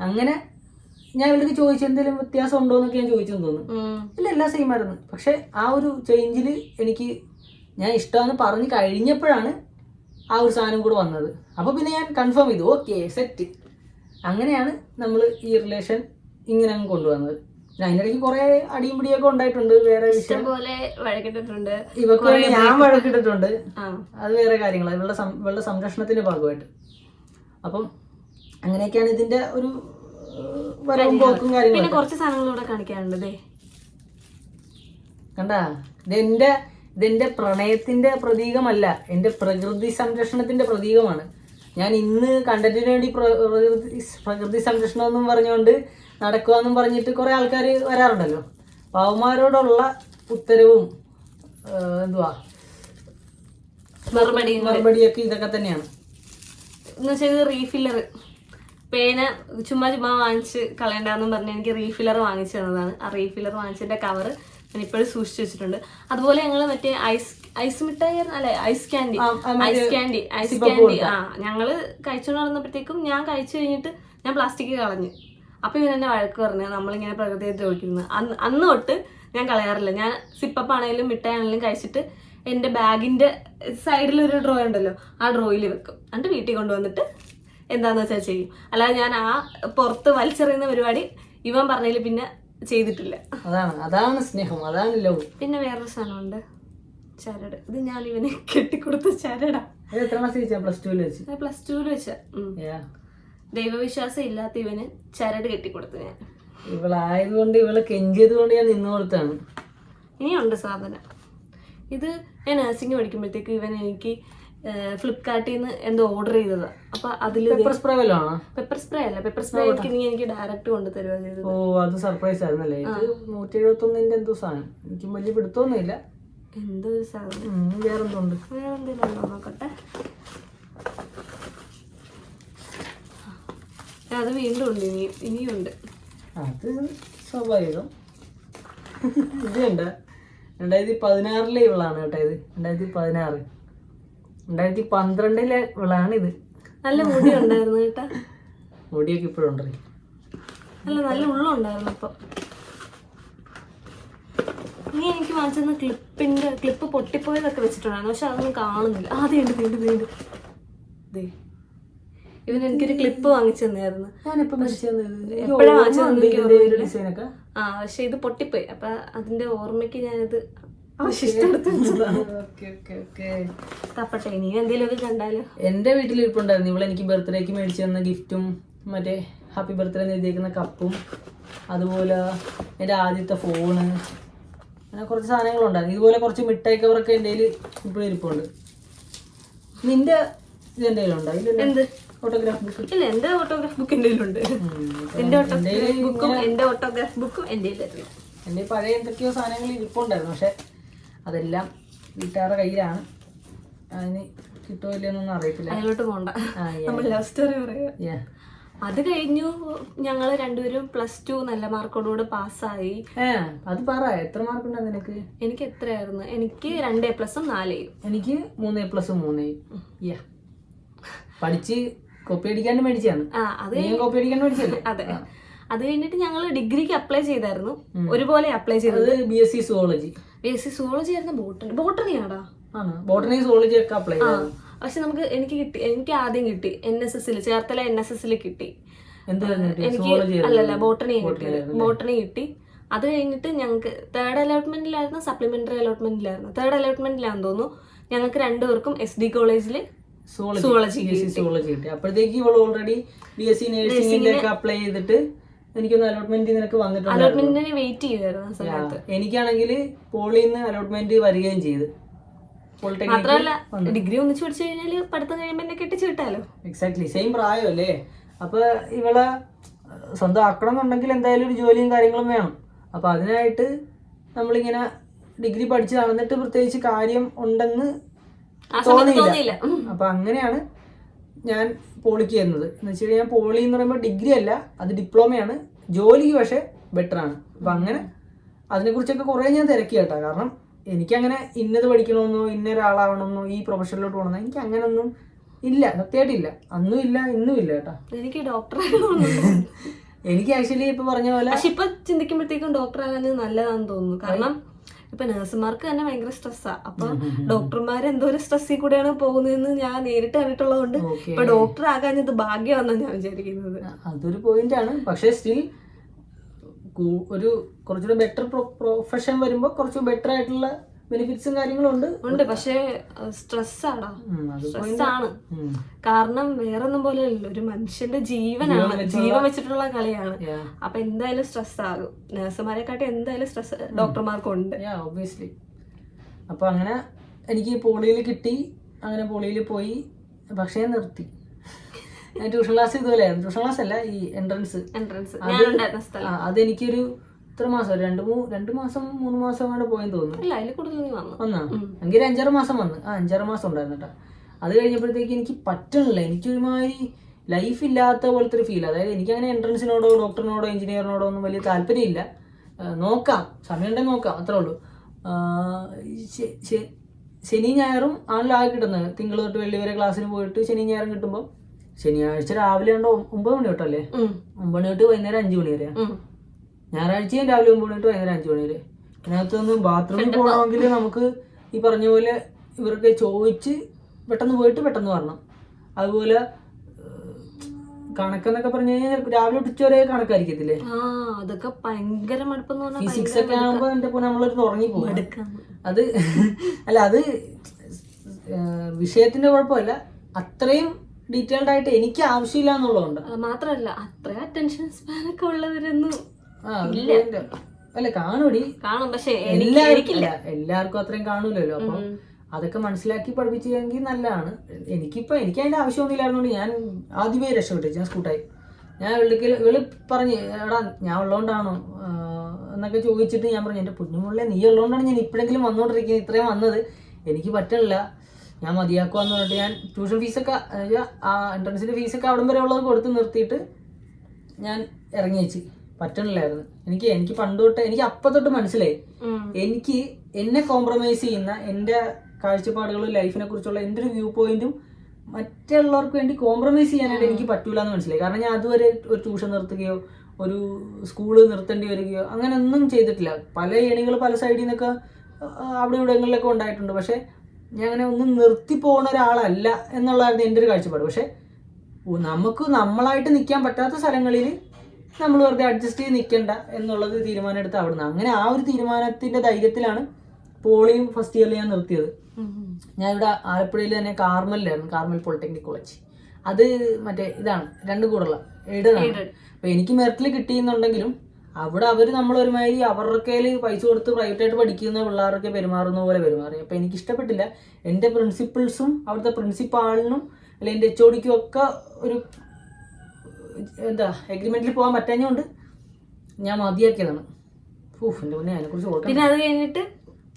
അങ്ങനെ ഞാൻ ഇവർക്ക് ചോദിച്ചു എന്തെങ്കിലും വ്യത്യാസം ഉണ്ടോ? എന്നൊക്കെ ഞാൻ ചോദിച്ചെന്ന് തോന്നുന്നു. ഇല്ല എല്ലാം സെയിം ആയിരുന്നു. പക്ഷെ ആ ഒരു ചേഞ്ചിൽ എനിക്ക് ഞാൻ ഇഷ്ടമാണെന്ന് പറഞ്ഞു കഴിഞ്ഞപ്പോഴാണ് ആ ഒരു സാധനം കൂടെ വന്നത്. അപ്പോൾ പിന്നെ ഞാൻ കൺഫേം ചെയ്തു. ഓക്കെ സെറ്റ് അങ്ങനെയാണ് നമ്മൾ ഈ റിലേഷൻ ഇങ്ങനെ അങ്ങ് കൊണ്ടുവന്നത്. അതിനിടയ്ക്ക് അതിന്റെ ഇടയ്ക്ക് കുറേ അടിയും പിടിയൊക്കെ ഉണ്ടായിട്ടുണ്ട് വേറെ വിഷയം. പോലെ വഴക്കിട്ടിട്ടുണ്ട്. ഇവക്ക് ഞാൻ വഴക്കിട്ടിട്ടുണ്ട്. അത് വേറെ കാര്യങ്ങളാണ് ഇവളുടെ ഇവളുടെ സംരക്ഷണത്തിന്റെ ഭാഗമായിട്ട്. അപ്പം അങ്ങനെയൊക്കെയാണ് ഇതിന്റെ ഒരു വരവും പോക്കും കാര്യങ്ങളും കുറച്ച് കാണിക്കാനുണ്ട് ദേ. കണ്ട? ഇതെന്റെ ഇതെന്റെ പ്രണയത്തിന്റെ പ്രതീകമല്ല എന്റെ പ്രകൃതി സംരക്ഷണത്തിന്റെ പ്രതീകമാണ്. ഞാൻ ഇന്ന് കണ്ടന്റിന് വേണ്ടി പ്ര- പ്രകൃതി പ്രകൃതി സംരക്ഷണം എന്നും പറഞ്ഞുകൊണ്ട് നടക്കുക എന്നും പറഞ്ഞിട്ട് കുറേ ആൾക്കാർ വരാറുണ്ടല്ലോ. അപ്പോൾ അവന്മാരോടുള്ള ഉത്തരവും എന്തുവാ? മറുപടി മറുപടിയൊക്കെ ഇതൊക്കെ തന്നെയാണ്. എന്ന് വെച്ചാൽ ഇത് റീഫില്ലർ. പേന ചുമ്മാ ചുമ്മാ വാങ്ങിച്ച് കളയണ്ടെന്നും പറഞ്ഞ് എനിക്ക് റീഫില്ലർ വാങ്ങിച്ചു തന്നതാണ്. ആ റീഫില്ലർ വാങ്ങിച്ചതിന്റെ കവർ ഞാൻ ഇപ്പോഴും സൂക്ഷിച്ചു വെച്ചിട്ടുണ്ട്. അതുപോലെ ഞങ്ങൾ മറ്റേ ഐസ് ഐസ് മിഠായി അല്ലെ ice candy. Ice candy ice candy. ആ ഞങ്ങൾ കഴിച്ചുകൊണ്ട് നടന്നപ്പോഴത്തേക്കും ഞാൻ കഴിച്ചു കഴിഞ്ഞിട്ട് ഞാൻ പ്ലാസ്റ്റിക് കളഞ്ഞു. അപ്പൊ ഇവൻ എന്നെ വഴക്ക് പറഞ്ഞു നമ്മളിങ്ങനെ പ്രകൃതിയെ ദ്രോഹിക്കുന്നത് അന്ന് അന്ന് തൊട്ട് ഞാൻ കളയാറില്ല. ഞാൻ സിപ്പപ്പ് ആണെങ്കിലും മിഠായി ആണെങ്കിലും കഴിച്ചിട്ട് എന്റെ ബാഗിന്റെ സൈഡിൽ ഒരു ഡ്രോ ഉണ്ടല്ലോ ആ ഡ്രോയിൽ വെക്കും. എന്നിട്ട് വീട്ടിൽ കൊണ്ടുവന്നിട്ട് എന്താന്ന് വെച്ചാൽ ചെയ്യും. അല്ലാതെ ഞാൻ ആ പുറത്ത് വലിച്ചെറിയുന്ന പരിപാടി ഇവൻ പറഞ്ഞതിൽ പിന്നെ ചെയ്തിട്ടില്ല. അതാണ് അതാണ് സ്നേഹം അതാണ് ലവ്. പിന്നെ വേറൊരു സാധനമുണ്ട്. ചരട്. ഇത് ഞാൻ ഇവനെ കെട്ടിക്കൊടുത്ത ചരടാ. അത് എത്ര ക്ലാസ് പ്ലസ് ടുവിൽ വെച്ച്? പ്ലസ് ടുവിൽ വെച്ച. ദൈവവിശ്വാസം ഇല്ലാത്ത ഇവന് ചരട് കെട്ടിക്കൊടുത്തു ഞാൻ. ഇവളായതുകൊണ്ട് ഇവളെ കെഞ്ചിയത് കൊണ്ട് ഞാൻ നിന്ന് കൊടുത്താണ്. ഇനിയുണ്ട് സാധനം. ഇത് ഞാൻ നഴ്സിംഗ് പഠിക്കുമ്പോഴത്തേക്ക് ഇവൻ എനിക്ക് ഫ്ലിപ്കാർട്ടിൽ നിന്ന് എന്തോ ഓർഡർ ചെയ്തത്. അപ്പൊ അതിൽ പെപ്പർ സ്പ്രേ വല്ലതാണോ പെപ്പർ സ്പ്രേ അല്ല പെപ്പർ സ്പ്രേ എനിക്ക് നീ എനിക്ക് ഡയറക്റ്റ് കൊണ്ട് തരുവാ ചെയ്തത്. ഓ അത് സർപ്രൈസ് ആയിരുന്നല്ലേ? ഇത് നൂറ്റി എഴുപത്തി ഒന്നിന്റെ എന്തോ സാധനം. എനിക്ക് വലിയ പിടുത്തൊന്നുമില്ല എന്തോ സാധനം. വേറെന്തുണ്ട്? വേറെ എന്തെങ്കിലും ഉണ്ടോ നോക്കട്ടെ അത് വീണ്ടും ഉണ്ട് ഇനിയും ഇനിയുണ്ട് അത് സ്വാഭാവികം. ഇത് കണ്ട? രണ്ടായിരത്തി പതിനാറിലെ ഇവളാണ് കേട്ടോ ഇത്. രണ്ടായിരത്തി പതിനാറ്. രണ്ടായിരത്തി പന്ത്രണ്ടിലെ വിളാണിത് നല്ല മുടി ഉണ്ടായിരുന്നു കേട്ടാ. മുടിയൊക്കെ ഇപ്പോഴും ഉണ്ട്? അല്ല നല്ല ഉള്ളുണ്ടായിരുന്നു ഇപ്പൊ. നീ എനിക്ക് വാങ്ങിച്ചിരുന്ന ക്ലിപ്പിന്റെ ക്ലിപ്പ് പൊട്ടിപ്പോയതൊക്കെ വെച്ചിട്ടുണ്ടായിരുന്നു. പക്ഷെ അതൊന്നും കാണുന്നില്ല. ആദ്യം ഉണ്ട് വീണ്ടും വീണ്ടും. ദേ ഇവൻ എനിക്കൊരു ക്ലിപ്പ് വാങ്ങിച്ചു തന്നായിരുന്നു. ആ പക്ഷെ ഇത് പൊട്ടിപ്പോയി. അപ്പൊ അതിന്റെ ഓർമ്മയ്ക്ക് ഞാനിത് തപ്പട്ടെ എന്തെങ്കിലുമൊക്കെ കണ്ടാലോ? എന്റെ വീട്ടിൽ ഇരിപ്പുണ്ടായിരുന്നു ഇവളെ എനിക്ക് ബർത്ത്ഡേക്ക് മേടിച്ചു തന്ന ഗിഫ്റ്റും മറ്റേ ഹാപ്പി ബർത്ത്ഡേ എഴുതിയേക്കുന്ന കപ്പും അതുപോലെ എന്റെ ആദ്യത്തെ ഫോണ് അങ്ങനെ കുറച്ച് സാധനങ്ങളുണ്ടായിരുന്നു. ഇതുപോലെ കുറച്ച് മിഠായി കവറൊക്കെ എന്റെ കയ്യിൽ ഇപ്പോഴും ഇരിപ്പുണ്ട്. നിന്റെ ഇത് എന്റെ കയ്യിലുണ്ടോ? ബുക്ക് ഇല്ല. എന്റെ ഓട്ടോഗ്രാഫ് ബുക്ക് എന്റെ കയ്യിലുണ്ട്. എന്റെ ഓട്ടോഗ്രാഫ് ബുക്കും എന്റെ ഓട്ടോഗ്രാഫ് ബുക്കും എന്റെ കയ്യിലായിരുന്നു. എന്റെ പഴയ എന്തൊക്കെയോ സാധനങ്ങൾ ഇരിപ്പുണ്ടായിരുന്നു. പക്ഷെ അതെല്ലാം വീട്ടുകാരുടെ കയ്യിലാണ്. അതിന് കിട്ടുമോ ഇല്ലയെന്നൊന്നും അറിയത്തില്ല. അതിലോട്ട് പോണ്ട. ആ, yeah. നമ്മൾ ലവ് സ്റ്റോറി പറയാ അത് കഴിഞ്ഞു. ഞങ്ങൾ രണ്ടുപേരും പ്ലസ് ടു നല്ല മാർക്കോടുകൂടെ പാസ്സായി അത് പറ. എത്ര മാർക്ക് ഉണ്ടാ നിനക്ക്? എനിക്ക് എത്രയായിരുന്നു? എനിക്ക് രണ്ട് എ പ്ലസും നാല് എനിക്ക് മൂന്ന് എ പ്ലസും മൂന്ന് പഠിച്ച് കോപ്പി അടിക്കാണ്ട് മേടിച്ചാണ് കോപ്പി അടിക്കാണ്ട് മേടിച്ചല്ലേ? [LAUGHS] അതെ. അത് കഴിഞ്ഞിട്ട് ഞങ്ങൾ ഡിഗ്രിക്ക് അപ്ലൈ ചെയ്തായിരുന്നു. ഒരുപോലെ അപ്ലൈ ചെയ്തത്. B S C zoology B S C zoology ആയിരുന്നു ബോട്ടണി ബോട്ടണി ആടാ ബോട്ടണി സുവോളജി ഒക്കെ അപ്ലൈ പക്ഷെ നമുക്ക് എനിക്ക് കിട്ടി എനിക്ക് ആദ്യം കിട്ടി. എൻ എസ് എസിൽ ചേർത്തല എൻ എസ് എസിൽ കിട്ടി. എനിക്ക് അല്ലല്ല ബോട്ടണി കിട്ടി. ബോട്ടണി കിട്ടി. അത് കഴിഞ്ഞിട്ട് ഞങ്ങൾക്ക് തേർഡ് അലോട്ട്മെന്റിലായിരുന്നു സപ്ലിമെന്ററി അലോട്ട്മെന്റിലായിരുന്നു തേർഡ് അലോട്ട്മെന്റിലാണെന്ന് തോന്നുന്നു ഞങ്ങൾക്ക് രണ്ടുപേർക്കും എസ് ഡി കോളേജിൽ സോളജി കിട്ടി. അപ്പോഴത്തേക്ക് ഇവൾ ഓൾറെഡി ബി എസ് സി നേഴ്സിംഗിന്റെ അപ്ലൈ ചെയ്തിട്ട് എനിക്കൊന്ന് അലോട്ട്മെന്റ് നിനക്ക് വന്നിട്ടുണ്ട് അലോട്ട്മെന്റിന് വെയിറ്റ് ചെയ്തായിരുന്നു ആ സമയത്ത്. എനിക്കാണെങ്കിൽ പോളിന്ന് അലോട്ട്മെന്റ് വരികയും ചെയ്ത്. മാത്രമല്ല ഡിഗ്രി ഒന്നിച്ച് പഠിച്ചു കഴിഞ്ഞാൽ പഠിത്തം കഴിയുമ്പോൾ എന്നെ കെട്ടിച്ച് വിട്ടാലോ? Exactly same പ്രായമല്ലേ? അപ്പൊ ഇവളെ സ്വന്തം ആക്കണം എന്നുണ്ടെങ്കിൽ എന്തായാലും ഒരു ജോലിയും കാര്യങ്ങളും വേണം. അപ്പൊ അതിനായിട്ട് നമ്മളിങ്ങനെ ഡിഗ്രി പഠിച്ച് നടന്നിട്ട് പ്രത്യേകിച്ച് കാര്യം ഉണ്ടെന്ന് തോന്നിയില്ല. അപ്പൊ അങ്ങനെയാണ് ഞാൻ പോളിക്ക് ചെയ്യുന്നത് എന്ന് വെച്ച് കഴിഞ്ഞാൽ പോളി എന്ന് പറയുമ്പോൾ ഡിഗ്രി അല്ല അത് ഡിപ്ലോമയാണ് ജോലിക്ക് പക്ഷേ ബെറ്റർ ആണ്. അപ്പം അങ്ങനെ അതിനെക്കുറിച്ചൊക്കെ കുറേ ഞാൻ തിരക്കി കേട്ടോ. കാരണം എനിക്കങ്ങനെ ഇന്നത് പഠിക്കണമെന്നോ ഇന്ന ഒരാളാവണമെന്നോ ഈ പ്രൊഫഷനിലോട്ട് പോകണമെന്നോ എനിക്ക് അങ്ങനെയൊന്നും ഇല്ല. സത്യമായിട്ടില്ല അന്നും ഇല്ല ഇന്നും ഇല്ല കേട്ടോ. എനിക്ക് ഡോക്ടർ [LAUGHS] എനിക്ക് ആക്ച്വലി ഇപ്പൊ പറഞ്ഞ പോലെ പക്ഷെ ഇപ്പൊ ചിന്തിക്കുമ്പോഴത്തേക്കും ഡോക്ടർ ആകാൻ നല്ലതാന്ന് തോന്നുന്നു. കാരണം ഇപ്പൊ നഴ്സുമാർക്ക് തന്നെ ഭയങ്കര സ്ട്രെസ്സാ. അപ്പൊ ഡോക്ടർമാർ എന്തോ ഒരു സ്ട്രെസ്സിൽ കൂടെയാണ് പോകുന്നതെന്ന് ഞാൻ നേരിട്ട് അറിയിട്ടുള്ളതുകൊണ്ട് ഇപ്പൊ ഡോക്ടർ ആകാഞ്ഞത് ഭാഗ്യമാണെന്നാണ് ഞാൻ വിചാരിക്കുന്നത്. അതൊരു പോയിന്റ് ആണ്. പക്ഷേ സ്റ്റിൽ ഒരു കുറച്ചുകൂടെ ബെറ്റർ പ്രൊഫഷൻ വരുമ്പോൾ കുറച്ച് ബെറ്റർ ആയിട്ടുള്ള ബെനിഫിറ്റ്സും കാര്യങ്ങളും ഉണ്ട് ഉണ്ട് പക്ഷേ സ്ട്രെസ് സ്ട്രെസ്സാണ് സ്ട്രെസ് ആണ് ഉം. കാരണം വേറൊന്നും പോലെ അല്ലല്ലോ ഒരു മനുഷ്യന്റെ ജീവനാണ്. ജീവൻ വെച്ചിട്ടുള്ള കളിയാണ്. അപ്പൊ എന്തായാലും സ്ട്രെസ് ആകും നഴ്സുമാരെക്കാട്ടി എന്തായാലും സ്ട്രെസ് ഡോക്ടർമാർക്കുണ്ട്. ഒബ്വിയസ്ലി അപ്പോൾ അങ്ങനെ എനിക്ക് പോളിയിൽ കിട്ടി അങ്ങനെ പോളിയിൽ പോയി പക്ഷേ നിർത്തി. ട്യൂഷൻ ക്ലാസ് ഇതുപോലെയായിരുന്നു. ട്യൂഷൻ ക്ലാസ് അല്ല ഈ എൻട്രൻസ് എൻട്രൻസ് അതെനിക്കൊരു ഇത്ര മാസം? രണ്ട് മൂ രണ്ട് മാസം മൂന്ന് മാസം അങ്ങോട്ട് പോയെന്ന് തോന്നുന്നു. അല്ല അതിൽ കൂടുതൽ നീ വന്നു. വന്നാ? ഒരു അഞ്ചാറ് മാസം വന്ന്. ആ അഞ്ചാറ് മാസം ഉണ്ടായിരുന്നു കേട്ടോ. അത് കഴിഞ്ഞപ്പോഴത്തേക്ക് എനിക്ക് പറ്റണില്ല. എനിക്കൊരുമാതിരി ലൈഫ് ഇല്ലാത്ത പോലത്തെ ഒരു ഫീൽ അതായത് എനിക്ക് അങ്ങനെ എൻട്രൻസിനോടോ ഡോക്ടറിനോടോ എഞ്ചിനീയറിനോടോ ഒന്നും വലിയ താല്പര്യമില്ല. നോക്കാം. സമയമുണ്ടെങ്കിൽ നോക്കാം. അത്രേ ഉള്ളൂ. ശനി ഞായറും ആണല്ലോ ആകെ കിട്ടുന്നത്. തിങ്കൾ തൊട്ട് വെള്ളി വരെ ക്ലാസ്സിന് പോയിട്ട് ശനി ഞായറും കിട്ടുമ്പോൾ ശനിയാഴ്ച രാവിലെ ഉണ്ടോ ഒമ്പത് മണി തൊട്ടല്ലേ? ഒമ്പത് മണി തൊട്ട് വൈകുന്നേരം അഞ്ച് മണി വരെയാണ്. ഞായറാഴ്ചയും രാവിലെ ഒമ്പത് മണി വൈകുന്നേരം അഞ്ചു മണി വരെ അതിനകത്തൊന്ന് ബാത്റൂമിൽ പോകണമെങ്കിൽ നമുക്ക് ഈ പറഞ്ഞ പോലെ ഇവർക്ക് ചോദിച്ച് പെട്ടെന്ന് പോയിട്ട് പെട്ടെന്ന് വരണം. അതുപോലെ കണക്കെന്നൊക്കെ പറഞ്ഞു കഴിഞ്ഞാൽ രാവിലെ ഉച്ചവരെ ഉച്ച കണക്കായിരിക്കത്തില്ലേ? അതൊക്കെ ഭയങ്കര മടുപ്പെന്ന് ഫിസിക്സ് ഒക്കെ ആകുമ്പോൾ എന്റെ പോലെ നമ്മളൊരു ഉറങ്ങി പോകും അത് [LAUGHS] അല്ല അത് വിഷയത്തിന്റെ കുഴപ്പമല്ല. അത്രയും ഡീറ്റെയിൽഡ് ആയിട്ട് എനിക്ക് ആവശ്യമില്ല എന്നുള്ളതുകൊണ്ട് മാത്രമല്ല അത്രയും അത്ര അറ്റൻഷൻ സ്പാൻ ഒക്കെ ഉള്ളവരൊന്നും. അല്ല കാണൂടി. കാണും പക്ഷെ എല്ലാവർക്കില്ല എല്ലാവർക്കും അത്രയും കാണൂലല്ലോ. അപ്പൊ അതൊക്കെ മനസ്സിലാക്കി പഠിപ്പിച്ചെങ്കിൽ നല്ലതാണ്. എനിക്കിപ്പോ എനിക്ക് അതിന്റെ ആവശ്യമൊന്നുമില്ലായിരുന്നോണ്ട് ഞാൻ ആദ്യമേ രക്ഷപ്പെട്ടു ഞാൻ സ്കൂട്ടായി ഞാൻ വിളിക്കൽ വിളി പറഞ്ഞു എടാ ഞാൻ ഉള്ളതുകൊണ്ടാണോ എന്നൊക്കെ ചോദിച്ചിട്ട് ഞാൻ പറഞ്ഞു എന്റെ പുണ്യമുള്ള നീ ഉള്ളതുകൊണ്ടാണ് ഞാൻ ഇപ്പോഴെങ്കിലും വന്നുകൊണ്ടിരിക്കുന്നത് ഇത്രയും വന്നത് എനിക്ക് പറ്റണില്ല. ഞാൻ മതിയാക്കുവാന്ന് പറഞ്ഞിട്ട് ഞാൻ ട്യൂഷൻ ഫീസൊക്കെ ആ എൻട്രൻസിന്റെ ഫീസൊക്കെ അവിടം വരെ ഉള്ളത് കൊടുത്ത് നിർത്തിയിട്ട് ഞാൻ ഇറങ്ങി വെച്ച്. പറ്റണില്ലായിരുന്നു. എനിക്ക് എനിക്ക് പണ്ട് തൊട്ട് എനിക്ക് അപ്പം തൊട്ട് മനസ്സിലായി. എനിക്ക് എന്നെ കോംപ്രമൈസ് ചെയ്യുന്ന എന്റെ കാഴ്ചപ്പാടുകളും ലൈഫിനെ കുറിച്ചുള്ള എന്റെ ഒരു വ്യൂ പോയിന്റും മറ്റുള്ളവർക്ക് വേണ്ടി കോംപ്രമൈസ് ചെയ്യാനായിട്ട് എനിക്ക് പറ്റൂല എന്ന് മനസ്സിലായി. കാരണം ഞാൻ അതുവരെ ഒരു ട്യൂഷൻ നിർത്തുകയോ ഒരു സ്കൂൾ നിർത്തേണ്ടി വരികയോ അങ്ങനെ ഒന്നും ചെയ്തിട്ടില്ല. പല ഏണികൾ പല സൈഡിൽ നിന്നൊക്കെ അവിടെ ഇവിടങ്ങളിലൊക്കെ ഉണ്ടായിട്ടുണ്ട്. പക്ഷേ ഞാൻ അങ്ങനെ ഒന്നും നിർത്തി പോകുന്ന ഒരാളല്ല എന്നുള്ളതായിരുന്നു എന്റെ ഒരു കാഴ്ചപ്പാട്. പക്ഷേ നമുക്ക് നമ്മളായിട്ട് നിൽക്കാൻ പറ്റാത്ത സ്ഥലങ്ങളിൽ നമ്മൾ വെറുതെ അഡ്ജസ്റ്റ് ചെയ്ത് നിൽക്കണ്ട എന്നുള്ളത് തീരുമാനം എടുത്ത് അവിടുന്ന്. അങ്ങനെ ആ ഒരു തീരുമാനത്തിന്റെ ധൈര്യത്തിലാണ് പോളിയും ഫസ്റ്റ് ഇയറിൽ ഞാൻ നിർത്തിയത്. ഞാൻ ഇവിടെ ആലപ്പുഴയിൽ തന്നെ കാർമലിലായിരുന്നു കാർമൽ പോളിടെക്നിക് കോളേജ് അത് മറ്റേ ഇതാണ് രണ്ട് കൂടുള്ള എയ്ഡാണ് അപ്പൊ എനിക്ക് മെറിറ്റിൽ കിട്ടിയെന്നുണ്ടെങ്കിലും അവിടെ അവർ നമ്മളൊരുമാതിരി അവരുടെ പൈസ കൊടുത്ത് പ്രൈവറ്റ് ആയിട്ട് പഠിക്കുന്ന പിള്ളേരൊക്കെ പെരുമാറുന്ന പോലെ പെരുമാറി. അപ്പൊ എനിക്ക് ഇഷ്ടപ്പെട്ടില്ല. എന്റെ പ്രിൻസിപ്പിൾസും അവിടുത്തെ പ്രിൻസിപ്പാളിനും അല്ലെങ്കിൽ എന്റെ എച്ച് ഒടിക്കും ഒക്കെ ഒരു എന്താ എഗ്രിമെന്റിൽ പോകാൻ പറ്റാഞ്ഞുകൊണ്ട് ഞാൻ മതിയാക്കിയതാണ്. ഊഫ് എന്റെ മുന്നേ അതിനെക്കുറിച്ച് ഓർക്കണം പിന്നെ അത് കഴിഞ്ഞിട്ട്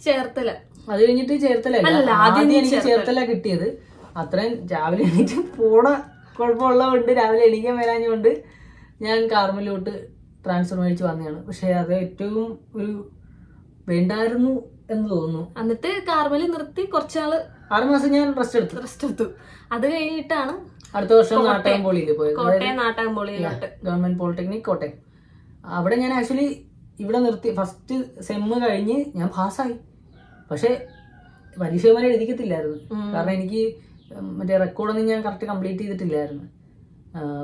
ചേർത്തല. അത് കഴിഞ്ഞിട്ട് ചേർത്തല ആദ്യം എനിക്ക് ചേർത്തല. കിട്ടിയത് അത്രയും രാവിലെ എണീറ്റ് പോണ കുഴപ്പമുള്ളതുകൊണ്ട് രാവിലെ എണീക്കാൻ വരാഞ്ഞുകൊണ്ട് ഞാൻ കാർമലോട്ട് ട്രാൻസ്ഫർ മേടിച്ച് വന്നതാണ്. പക്ഷേ അത് ഏറ്റവും ഒരു വേണ്ടായിരുന്നു എന്ന് തോന്നുന്നു. എന്നിട്ട് കാർമലി നിർത്തി കുറച്ചാൾ ആറ് മാസം ഞാൻ റെസ്റ്റ് എടുത്തു. റെസ്റ്റ് എടുത്തു. അത് കഴിഞ്ഞിട്ടാണ് അടുത്ത വർഷം നാട്ടകം പോളിയിൽ പോയത്. കോട്ടയം നാട്ടകമ്പോളിയിലോട്ട് ഗവൺമെന്റ് പോളിടെക്നിക് കോട്ടയം. അവിടെ ഞാൻ ആക്ച്വലി ഇവിടെ നിർത്തി ഫസ്റ്റ് സെമ്മ് കഴിഞ്ഞ് ഞാൻ പാസ്സായി. പക്ഷേ പരീക്ഷ വരെ എഴുതിക്കത്തില്ലായിരുന്നു. കാരണം എനിക്ക് മറ്റേ റെക്കോർഡൊന്നും ഞാൻ കറക്റ്റ് കംപ്ലീറ്റ് ചെയ്തിട്ടില്ലായിരുന്നു.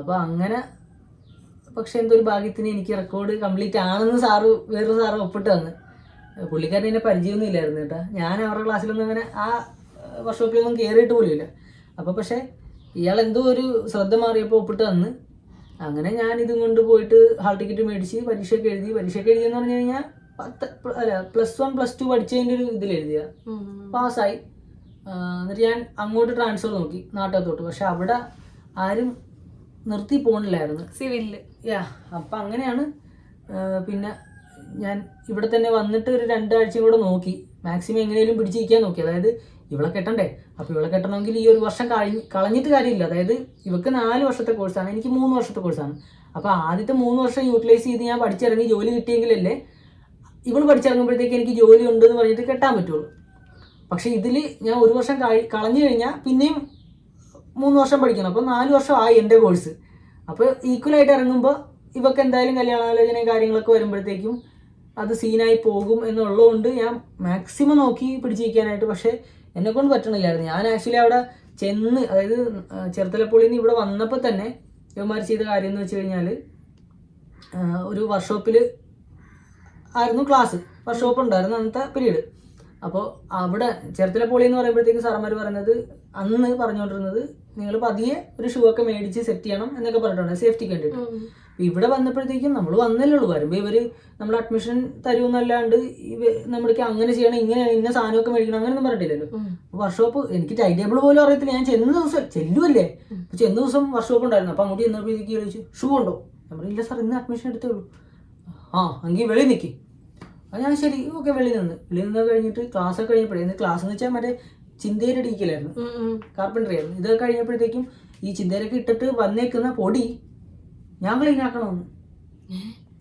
അപ്പോൾ അങ്ങനെ പക്ഷെ എന്തോ ഒരു ഭാഗ്യത്തിന് എനിക്ക് റെക്കോർഡ് കംപ്ലീറ്റ് ആണെന്ന് സാറ് വേറൊരു സാറ് ഒപ്പിട്ട് തന്ന്. പുള്ളിക്കാരൻ എന്നെ പരിചയമൊന്നും ഇല്ലായിരുന്നു കേട്ടോ. ഞാൻ അവരുടെ ക്ലാസ്സിലൊന്നും അങ്ങനെ ആ വർക്ക്ഷോപ്പിലൊന്നും കയറിയിട്ട് പോലും ഇല്ല അപ്പോൾ പക്ഷേ ഇയാൾ എന്തോ ഒരു ശ്രദ്ധ മാറിയപ്പോൾ ഒപ്പിട്ട് തന്ന്. അങ്ങനെ ഞാൻ ഇതും കൊണ്ട് പോയിട്ട് ഹാൾ ടിക്കറ്റ് മേടിച്ച് പരീക്ഷയൊക്കെ എഴുതി പരീക്ഷയൊക്കെ എഴുതിയെന്ന് പറഞ്ഞു കഴിഞ്ഞാൽ പത്ത് അല്ല പ്ലസ് വൺ പ്ലസ് ടു പഠിച്ചതിന്റെ ഒരു ഇതിൽ എഴുതിയ. പാസ്സായി. എന്നിട്ട് ഞാൻ അങ്ങോട്ട് ട്രാൻസ്ഫർ നോക്കി നാട്ടകത്തോട്ട് പക്ഷെ അവിടെ ആരും നിർത്തി പോണില്ലായിരുന്നു. സിവിലിൽ. യാ അപ്പം അങ്ങനെയാണ് പിന്നെ ഞാൻ ഇവിടെ തന്നെ വന്നിട്ട് ഒരു രണ്ടാഴ്ച കൂടെ നോക്കി. മാക്സിമം എങ്ങനെയും പിടിച്ചിരിക്കാൻ നോക്കി. അതായത് ഇവളെ കെട്ടണ്ടേ? അപ്പോൾ ഇവളെ കെട്ടണമെങ്കിൽ ഈ ഒരു വർഷം കഴിഞ്ഞ് കളഞ്ഞിട്ട് കാര്യമില്ല. അതായത് ഇവക്ക് നാല് വർഷത്തെ കോഴ്സാണ് എനിക്ക് മൂന്ന് വർഷത്തെ കോഴ്സാണ് അപ്പോൾ ആദ്യത്തെ മൂന്ന് വർഷം യൂട്ടിലൈസ് ചെയ്ത് ഞാൻ പഠിച്ചിറങ്ങി ജോലി കിട്ടിയെങ്കിലല്ലേ ഇവൾ പഠിച്ചിറങ്ങുമ്പോഴത്തേക്ക് എനിക്ക് ജോലി ഉണ്ട് എന്ന് പറഞ്ഞിട്ട് കെട്ടാൻ പറ്റുള്ളൂ. പക്ഷേ ഇതിൽ ഞാൻ ഒരു വർഷം കളഞ്ഞു കഴിഞ്ഞാൽ പിന്നെയും മൂന്ന് വർഷം പഠിക്കണം. അപ്പോൾ നാല് വർഷം ആയി എന്റെ കോഴ്സ് അപ്പോൾ ഈക്വലായിട്ട് ഇറങ്ങുമ്പോൾ ഇവക്ക് എന്തായാലും കല്യാണാലോചനയും കാര്യങ്ങളൊക്കെ വരുമ്പോഴത്തേക്കും അത് സീനായി പോകും എന്നുള്ളതുകൊണ്ട് ഞാൻ മാക്സിമം നോക്കി പിടിച്ചിരിക്കാനായിട്ട്. പക്ഷേ എന്നെ കൊണ്ട് പറ്റണില്ലായിരുന്നു. ഞാൻ ആക്ച്വലി അവിടെ ചെന്ന് അതായത് ചെറുത്തലപ്പുള്ളിയിൽ ഇവിടെ വന്നപ്പോൾ തന്നെ ഇവന്മാർ ചെയ്ത കാര്യം എന്ന് വെച്ച് കഴിഞ്ഞാൽ ഒരു വർക്ക്ഷോപ്പിൽ ആയിരുന്നു ക്ലാസ് വർക്ക്ഷോപ്പ് ഉണ്ടായിരുന്നു അന്നത്തെ പീരീഡ് അപ്പോൾ അവിടെ ചെറുത്തലപ്പുള്ളി എന്ന് പറയുമ്പോഴത്തേക്ക് സാറന്മാർ പറയുന്നത് അന്ന് പറഞ്ഞുകൊണ്ടിരുന്നത് നിങ്ങൾ പതിയെ ഒരു ഷൂ ഒക്കെ മേടിച്ച് സെറ്റ് ചെയ്യണം എന്നൊക്കെ പറഞ്ഞിട്ടുണ്ട്. സേഫ്റ്റിക്ക് വേണ്ടിയിട്ട്. ഇവിടെ വന്നപ്പോഴത്തേക്കും നമ്മൾ വന്നല്ലേ ഉള്ളൂ. വരുമ്പോൾ ഇവർ നമ്മൾ അഡ്മിഷൻ തരുമെന്നല്ലാണ്ട് ഇവ നമ്മൾക്ക് അങ്ങനെ ചെയ്യണം ഇങ്ങനെ ഇന്ന സാധനമൊക്കെ മേടിക്കണം അങ്ങനെയൊന്നും പറഞ്ഞിട്ടില്ലല്ലോ. ഉം. വർക്ക്ഷോപ്പ് എനിക്ക് ടൈം ടേബിൾ പോലും അറിയത്തില്ല. ഞാൻ ചെന്ന ദിവസം ചെല്ലുമല്ലേ ചെന്ന ദിവസം വർക്ക്ഷോപ്പ് ഉണ്ടായിരുന്നു. അപ്പം അങ്ങോട്ട് ചെന്നപ്പോഴത്തേക്ക് ചോദിച്ചു ഷൂ ഉണ്ടോ? നമ്മൾ ഇല്ല സാർ ഇന്ന് അഡ്മിഷൻ എടുത്തേ ഉള്ളൂ. ആ എങ്കിൽ വെളി നിൽക്കി അത് ഞാൻ ശരി ഓക്കെ വെളി നിന്ന്. വെളി നിന്ന് കഴിഞ്ഞിട്ട് ക്ലാസ് ഒക്കെ കഴിഞ്ഞപ്പോഴേ ക്ലാസ് എന്ന് വെച്ചാൽ മറ്റേ ഉം. കാർപ്പൻട്രി ആയിരുന്നു. ഇതൊക്കെ കഴിഞ്ഞപ്പോഴത്തേക്കും ഈ ചിന്തയിലൊക്കെ ഇട്ടിട്ട് വന്നേക്കുന്ന പൊടി ഞാൻ ക്ലീൻ ആക്കണമെന്ന്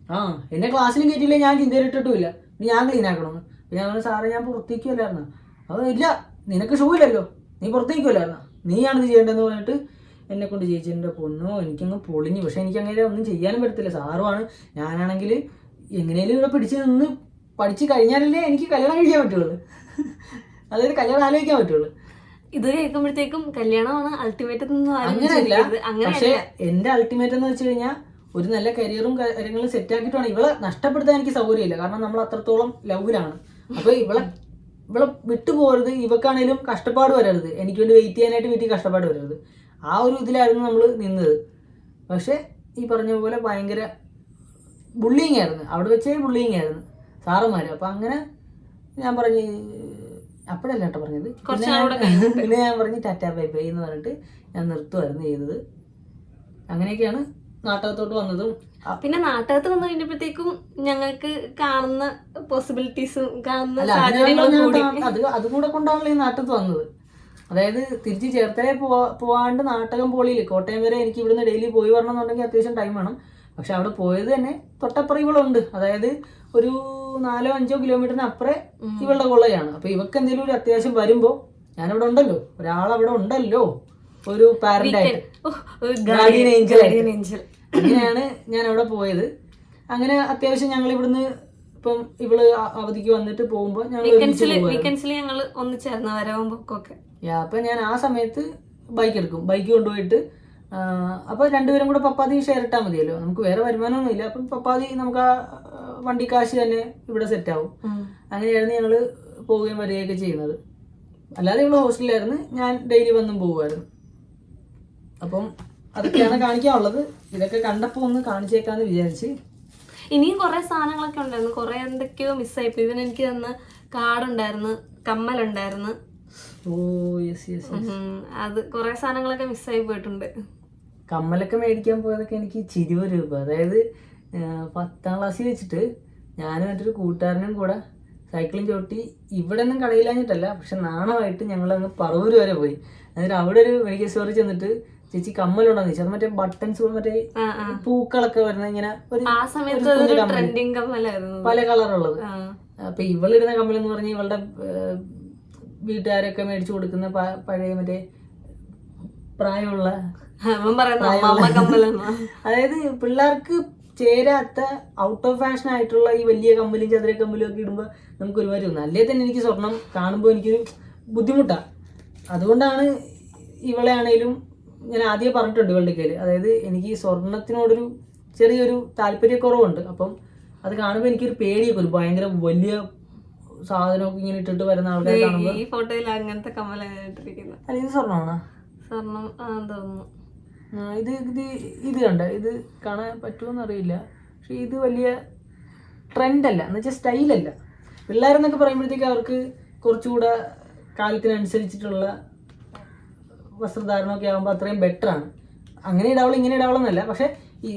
ആ എന്നെ ക്ലാസ്സിലും കയറ്റിയില്ല ഞാൻ ചിന്തേര ഇട്ടിട്ടുമില്ല. ഞാൻ ക്ലീൻ ആക്കണമെന്ന് പിന്നെ ഞാൻ പറഞ്ഞു സാറേ ഞാൻ പുറത്തേക്കുമല്ലായിരുന്നു അത് ഇല്ല നിനക്ക് ഷൂ ഇല്ലല്ലോ നീ പുറത്തേക്കുമല്ലായിരുന്നു നീയാണിത് ചെയ്യേണ്ടതെന്ന് പറഞ്ഞിട്ട് എന്നെ കൊണ്ട് ചേച്ചിന്റെ പൊന്നോ എനിക്കങ്ങ് പൊളിഞ്ഞു. പക്ഷെ എനിക്ക് അങ്ങനെ ഒന്നും ചെയ്യാനും പറ്റത്തില്ല. സാറുമാണ് ഞാനാണെങ്കിൽ എങ്ങനെയും ഇവിടെ പിടിച്ച് നിന്ന് പഠിച്ച് കഴിഞ്ഞാലല്ലേ എനിക്ക് കല്യാണം കഴിക്കാൻ പറ്റുള്ളൂ. [LAUGHS] അതായത് കല്യാണം ആലോചിക്കാൻ പറ്റുള്ളൂ. ഇത് കേൾക്കുമ്പോഴത്തേക്കും കല്യാണമാണ് അൾട്ടിമേറ്റ് അങ്ങനെയല്ല. പക്ഷെ എന്റെ അൾട്ടിമേറ്റ് എന്ന് വെച്ച് കഴിഞ്ഞാൽ ഒരു നല്ല കരിയറും കാര്യങ്ങളും സെറ്റ് ആക്കിയിട്ടാണ്. ഇവളെ നഷ്ടപ്പെടുത്താൻ എനിക്ക് സൗകര്യമില്ല. കാരണം നമ്മൾ അത്രത്തോളം ലവിലാണ് അപ്പൊ ഇവളെ ഇവളെ വിട്ടുപോകരുത് ഇവക്കാണേലും കഷ്ടപ്പാട് വരരുത്. എനിക്ക് വേണ്ടി വെയിറ്റ് ചെയ്യാനായിട്ട് വീട്ടിൽ കഷ്ടപ്പാട് വരരുത്. ആ ഒരു ഇതിലായിരുന്നു നമ്മൾ നിന്നത്. പക്ഷെ ഈ പറഞ്ഞ പോലെ ഭയങ്കര ബുള്ളിങ് ആയിരുന്നു. അവിടെ വെച്ചേ ബുള്ളിങ് ആയിരുന്നു. സാറന്മാർ അപ്പം അങ്ങനെ ഞാൻ പറഞ്ഞു അപ്പോഴല്ല കേട്ടോ പറഞ്ഞത് [LAUGHS] പിന്നെ ഞാൻ- പറഞ്ഞ് ടാറ്റ ബൈ ബൈ എന്ന് പറഞ്ഞിട്ട് ഞാൻ നിർത്തുമായിരുന്നു ചെയ്തത്. അങ്ങനെയൊക്കെയാണ് നാട്ടകത്തോട്ട് വന്നതും. പിന്നെ നാട്ടകത്ത് വന്നു കഴിഞ്ഞപ്പോഴത്തേക്കും ഞങ്ങൾക്ക് കാണുന്ന പോസിബിലിറ്റീസും കാണുന്ന അത് കൂടെ. കൊണ്ടാണല്ലോ ഈ നാട്ടത്ത് വന്നത്. അതായത് തിരിച്ച് ചേർത്തലേ പോവാ പോവാണ്ട് നാട്ടകം പോളിയിൽ കോട്ടയം വരെ എനിക്ക് ഇവിടുന്ന് ഡെയിലി പോയി വരണമെന്നുണ്ടെങ്കിൽ അത്യാവശ്യം ടൈം വേണം. പക്ഷെ അവിടെ പോയത് തന്നെ തൊട്ടപ്പുറം ഇവളുണ്ട്. അതായത് ഒരു നാലോ അഞ്ചോ കിലോമീറ്ററിന് അപ്പുറേ ഇവളുടെ കൊള്ളയാണ് അപ്പൊ ഇവക്ക് എന്തെങ്കിലും ഒരു അത്യാവശ്യം വരുമ്പോ ഞാനിവിടെ ഉണ്ടല്ലോ. ഒരാൾ അവിടെ ഉണ്ടല്ലോ. ഒരു പാരന്റായിട്ട്. ഏഞ്ചൽ അങ്ങനെയാണ് ഞാൻ അവിടെ പോയത്. അങ്ങനെ അത്യാവശ്യം ഞങ്ങൾ ഇവിടുന്ന് ഇപ്പം ഇവൾ അവധിക്ക് വന്നിട്ട് പോകുമ്പോ ഞങ്ങൾ ഒന്നിച്ചായിരുന്നു വരവും പൊക്കൊക്കെ അപ്പൊ ഞാൻ ആ സമയത്ത് ബൈക്ക് എടുക്കും. ബൈക്ക് കൊണ്ടുപോയിട്ട് ആ, അപ്പൊ രണ്ടുപേരും കൂടെ പപ്പാതി ഷെയർ ഇട്ടാൽ മതിയല്ലോ. നമുക്ക് വേറെ വരുമാനമൊന്നും ഇല്ല. അപ്പം പപ്പാതി നമുക്ക് ആ വണ്ടി കാശ് തന്നെ ഇവിടെ സെറ്റ് ആവും. അങ്ങനെയായിരുന്നു ഞങ്ങൾ പോവുകയും വരികയൊക്കെ ചെയ്യുന്നത്. അല്ലാതെ ഇവിടെ ഹോസ്റ്റലിലായിരുന്നു. ഞാൻ ഡെയിലി വന്നും പോവുമായിരുന്നു. അപ്പം അതൊക്കെയാണ് കാണിക്കാനുള്ളത്. ഇതൊക്കെ കണ്ടപ്പോൾ ഒന്ന് കാണിച്ചേക്കാന്ന് വിചാരിച്ച്. ഇനിയും കുറേ സാധനങ്ങളൊക്കെ ഉണ്ടായിരുന്നു. കുറേ എന്തൊക്കെയോ മിസ്സായിപ്പോ ഇവൻ എനിക്ക് തന്ന കാർഡുണ്ടായിരുന്നു കമ്മലുണ്ടായിരുന്നു ഓ യെസ് യെസ് അത് കുറേ സാധനങ്ങളൊക്കെ മിസ്സായി പോയിട്ടുണ്ട്. കമ്മലൊക്കെ മേടിക്കാൻ പോയതൊക്കെ എനിക്ക് ചിരിവ് രൂപ. അതായത് പത്താം ക്ലാസ്സിൽ വെച്ചിട്ട് ഞാനും മറ്റൊരു കൂട്ടുകാരനും കൂടെ സൈക്കിളും ചവിട്ടി ഇവിടെ ഒന്നും കടയിലാഞ്ഞിട്ടല്ല പക്ഷെ നാണമായിട്ട് ഞങ്ങൾ അങ്ങ് പറവൂര് വരെ പോയി. എന്നിട്ട് അവിടെ ഒരു മെഡിക്കൽ സ്റ്റോറിൽ ചെന്നിട്ട് ചേച്ചി കമ്മലുണ്ടോന്ന് ചോദിച്ചു. അത് മറ്റേ ബട്ടൺസ് മറ്റേ. പൂക്കളൊക്കെ വരുന്ന ഇങ്ങനെ ഒരു പല കളറുള്ളത്. അപ്പൊ ഇവളിടുന്ന കമ്മലെന്ന് പറഞ്ഞ് ഇവളുടെ വീട്ടുകാരൊക്കെ മേടിച്ചു കൊടുക്കുന്ന പഴയ മറ്റേ പ്രായമുള്ള അതായത് പിള്ളേർക്ക് ചേരാത്ത ഔട്ട് ഓഫ് ഫാഷൻ ആയിട്ടുള്ള ഈ വലിയ കമ്പലും ചതുര കമ്പലും ഒക്കെ ഇടുമ്പോൾ നമുക്ക് ഒരുമാതിരി തോന്നും. അല്ലേ തന്നെ എനിക്ക് സ്വർണം കാണുമ്പോൾ എനിക്കൊരു ബുദ്ധിമുട്ടാണ് അതുകൊണ്ടാണ് ഇവളെ ആണേലും ഞാൻ ആദ്യം പറഞ്ഞിട്ടുണ്ട് ഇവളുടെ കയ്യിൽ അതായത് എനിക്ക് ഈ സ്വർണത്തിനോടൊരു ചെറിയൊരു താല്പര്യക്കുറവുണ്ട്. അപ്പം അത് കാണുമ്പോൾ എനിക്കൊരു പേടിയൊക്കെ ഒരു ഭയങ്കര വലിയ സാധനമൊക്കെ ഇങ്ങനെ ഇട്ടിട്ട് വരുന്ന ആൾക്കാരെ കാണുമ്പോൾ ഈ ഫോട്ടോയിൽ അങ്ങനത്തെ കമ്മല ഇട്ടിരിക്കുന്നത് അല്ല സ്വർണമാണോ സ്വർണം തോന്നുന്നു. ഇത് ഇത് ഇത് കണ്ട? ഇത് കാണാൻ പറ്റുമോന്ന് അറിയില്ല പക്ഷെ ഇത് വലിയ ട്രെൻഡല്ല എന്ന് വെച്ചാൽ സ്റ്റൈലല്ല. പിള്ളേരെന്നൊക്കെ പറയുമ്പോഴത്തേക്ക് അവർക്ക് കുറച്ചുകൂടെ കാലത്തിനനുസരിച്ചിട്ടുള്ള വസ്ത്രധാരണമൊക്കെ ആകുമ്പോൾ അത്രയും ബെറ്ററാണ്. അങ്ങനെ ഇടാവളം ഇങ്ങനെ ഇടാവളം എന്നല്ല പക്ഷെ ഈ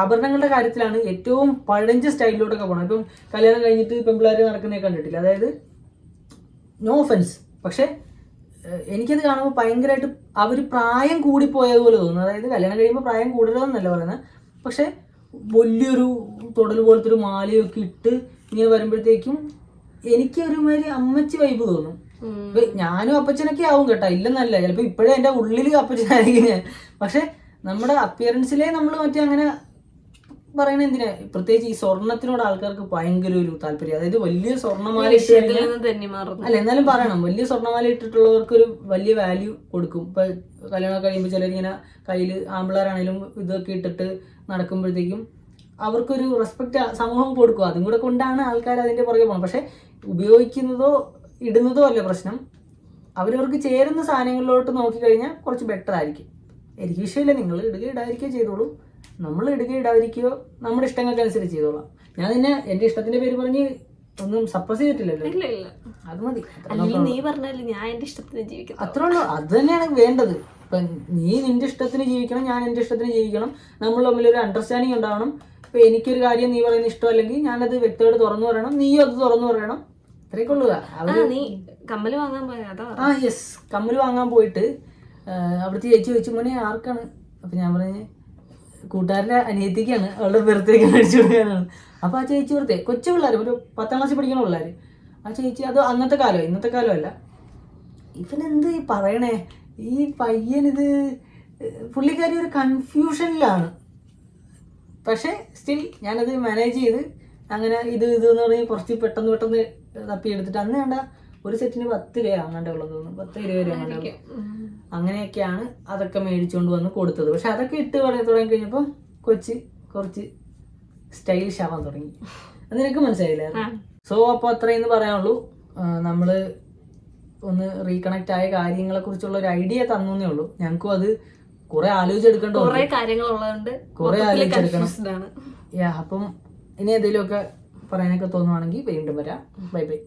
ആഭരണങ്ങളുടെ കാര്യത്തിലാണ് ഏറ്റവും പഴഞ്ച സ്റ്റൈലിലോട്ടൊക്കെ പോകണം ഇപ്പം കല്യാണം കഴിഞ്ഞിട്ട് പെൺപിള്ളേർ നടക്കുന്നതൊക്കെ കണ്ടിട്ടില്ല. അതായത് നോ ഒഫൻസ് പക്ഷെ എനിക്കത് കാണുമ്പോൾ ഭയങ്കരമായിട്ട് അവർ പ്രായം കൂടിപ്പോയതുപോലെ തോന്നുന്നു. അതായത് കല്യാണം കഴിയുമ്പോൾ പ്രായം കൂടരുതെന്നല്ല പറയുന്നത് പക്ഷെ വലിയൊരു തൊടൽ പോലത്തെ ഒരു മാലയൊക്കെ ഇട്ട് ഇങ്ങനെ വരുമ്പോഴത്തേക്കും എനിക്ക് ഒരുമാതിരി അമ്മച്ചി വൈബ് തോന്നും. ഞാനും അപ്പച്ചനൊക്കെ ആവും കേട്ടോ. ഇല്ലെന്നല്ല. ചിലപ്പോ ഇപ്പോഴേ എന്റെ ഉള്ളിൽ അപ്പച്ചനായിരിക്കും ഞാൻ. പക്ഷെ നമ്മുടെ അപ്പിയറൻസിലെ നമ്മൾ മറ്റേ അങ്ങനെ പറയണ എന്തിനാ? പ്രത്യേകിച്ച് ഈ സ്വർണത്തിനോട് ആൾക്കാർക്ക് ഭയങ്കര ഒരു താല്പര്യം. അതായത് വലിയ സ്വർണമാല അല്ല എന്നാലും പറയണം. വലിയ സ്വർണമാല ഇട്ടിട്ടുള്ളവർക്ക് ഒരു വലിയ വാല്യൂ കൊടുക്കും. ഇപ്പൊ കല്യാണം കഴിയുമ്പോൾ ചിലരിങ്ങനെ കയ്യിൽ ആമ്പിളാരാണേലും ഇതൊക്കെ ഇട്ടിട്ട് നടക്കുമ്പോഴത്തേക്കും അവർക്കൊരു റെസ്പെക്ട് സമൂഹം കൊടുക്കും. അതും കൂടെ കൊണ്ടാണ് ആൾക്കാർ അതിന്റെ പുറകെ പോകുന്നത്. പക്ഷെ ഉപയോഗിക്കുന്നതോ ഇടുന്നതോ അല്ല പ്രശ്നം. അവരവർക്ക് ചേരുന്ന സാധനങ്ങളിലോട്ട് നോക്കിക്കഴിഞ്ഞാൽ കുറച്ച് ബെറ്റർ ആയിരിക്കും. എനിക്ക് വിഷയമില്ല. നിങ്ങൾ ഇടുക ഇടാതിരിക്കുകയോ ചെയ്തോളൂ. നമ്മൾ ഇടുക ഇടാതിരിക്കുകയോ നമ്മുടെ ഇഷ്ടങ്ങൾക്ക് അനുസരിച്ച് ചെയ്തോളാം. ഞാൻ നിന്നെ എന്റെ ഇഷ്ടത്തിന്റെ പേര് പറഞ്ഞ് ഒന്നും സപ്രസ് ചെയ്തിട്ടില്ലല്ലോ. ഇല്ല ഇല്ല. അത് മതി. അത്ര അല്ലെങ്കിൽ നീ പറഞ്ഞാലും ഞാൻ എന്റെ ഇഷ്ടത്തിന് ജീവിക്കുന്നു അത്രേ ഉള്ളൂ. അത് തന്നെയാണ് വേണ്ടത്. ഇപ്പൊ നീ നിന്റെ ഇഷ്ടത്തിന് ജീവിക്കണം ഞാൻ എന്റെ ഇഷ്ടത്തിന് ജീവിക്കണം. നമ്മൾ തമ്മിൽ ഒരു അണ്ടർസ്റ്റാൻഡിങ് ഉണ്ടാവണം. ഇപ്പൊ എനിക്കൊരു കാര്യം നീ പറയുന്ന ഇഷ്ടമല്ലെങ്കിൽ ഞാനത് വ്യക്തിയോട് തുറന്നു പറയണം. നീയും അത് തുറന്നു പറയണം. ഇത്രയൊക്കെ ഉള്ളൂ. ആ യെസ് നീ കമ്മൽ വാങ്ങാൻ പോയതാ ആ യെസ് കമ്മൽ വാങ്ങാൻ പോയിട്ട് അവിടുത്തെ ചേച്ചി ചോദിച്ചു മോനെ ആർക്കാണ്? അപ്പൊ ഞാൻ പറഞ്ഞ് കൂട്ടുകാരന്റെ അനിയത്തിക്കാണ്. അവളുടെ ബർത്ത്ഡേക്ക് മേടിച്ചു കൊടുക്കാനാണ്. അപ്പൊ ആ ചേച്ചി വെറുതെ കൊച്ചു പിള്ളേർ ഒരു പത്താം ക്ലാസ്സിൽ പഠിക്കുന്ന പിള്ളേർ ആ ചേച്ചി അത് അന്നത്തെ കാലം ഇന്നത്തെ കാലമല്ല ഇവനെന്ത് ഈ പറയണേ? ഈ പയ്യൻ ഇത് പുള്ളിക്കാരി ഒരു കൺഫ്യൂഷനിലാണ് പക്ഷേ സ്റ്റിൽ ഞാനത് മാനേജ് ചെയ്ത് അങ്ങനെ ഇത് ഇത് എന്ന് പറഞ്ഞ് കുറച്ച് പെട്ടെന്ന് പെട്ടെന്ന് തപ്പി എടുത്തിട്ട് അന്ന് വേണ്ട ഒരു സെറ്റിന് പത്ത് രൂപ അങ്ങാണ്ടേ ഉള്ളത് തോന്നുന്നു. പത്ത് ഇരുപത് രൂപ അങ്ങാണ്ടേ അങ്ങനെയൊക്കെയാണ് അതൊക്കെ മേടിച്ചുകൊണ്ട് വന്ന് കൊടുത്തത്. പക്ഷെ അതൊക്കെ ഇട്ട് തുടങ്ങി തുടങ്ങി കഴിഞ്ഞപ്പോൾ കൊച്ചി കുറച്ച് സ്റ്റൈലിഷ് ആവാൻ തുടങ്ങി. അത് നിനക്ക് മനസ്സിലായില്ല? സോ അപ്പോൾ അത്രയെന്ന് പറയാനുള്ളൂ. നമ്മൾ ഒന്ന് റീകണക്ട് ആയ കാര്യങ്ങളെ കുറിച്ചുള്ള ഒരു ഐഡിയ തന്നേ ഉള്ളൂ. ഞങ്ങൾക്കും അത് കുറെ ആലോചിച്ചെടുക്കേണ്ട കുറെ കാര്യങ്ങൾ ഉള്ളതുകൊണ്ട് കുറെ ആലോചിച്ചെടുക്കണം. യാ അപ്പം ഇനി എന്തെങ്കിലുമൊക്കെ പറയാനൊക്കെ തോന്നുവാണെങ്കിൽ വീണ്ടും വരാം. Bye bye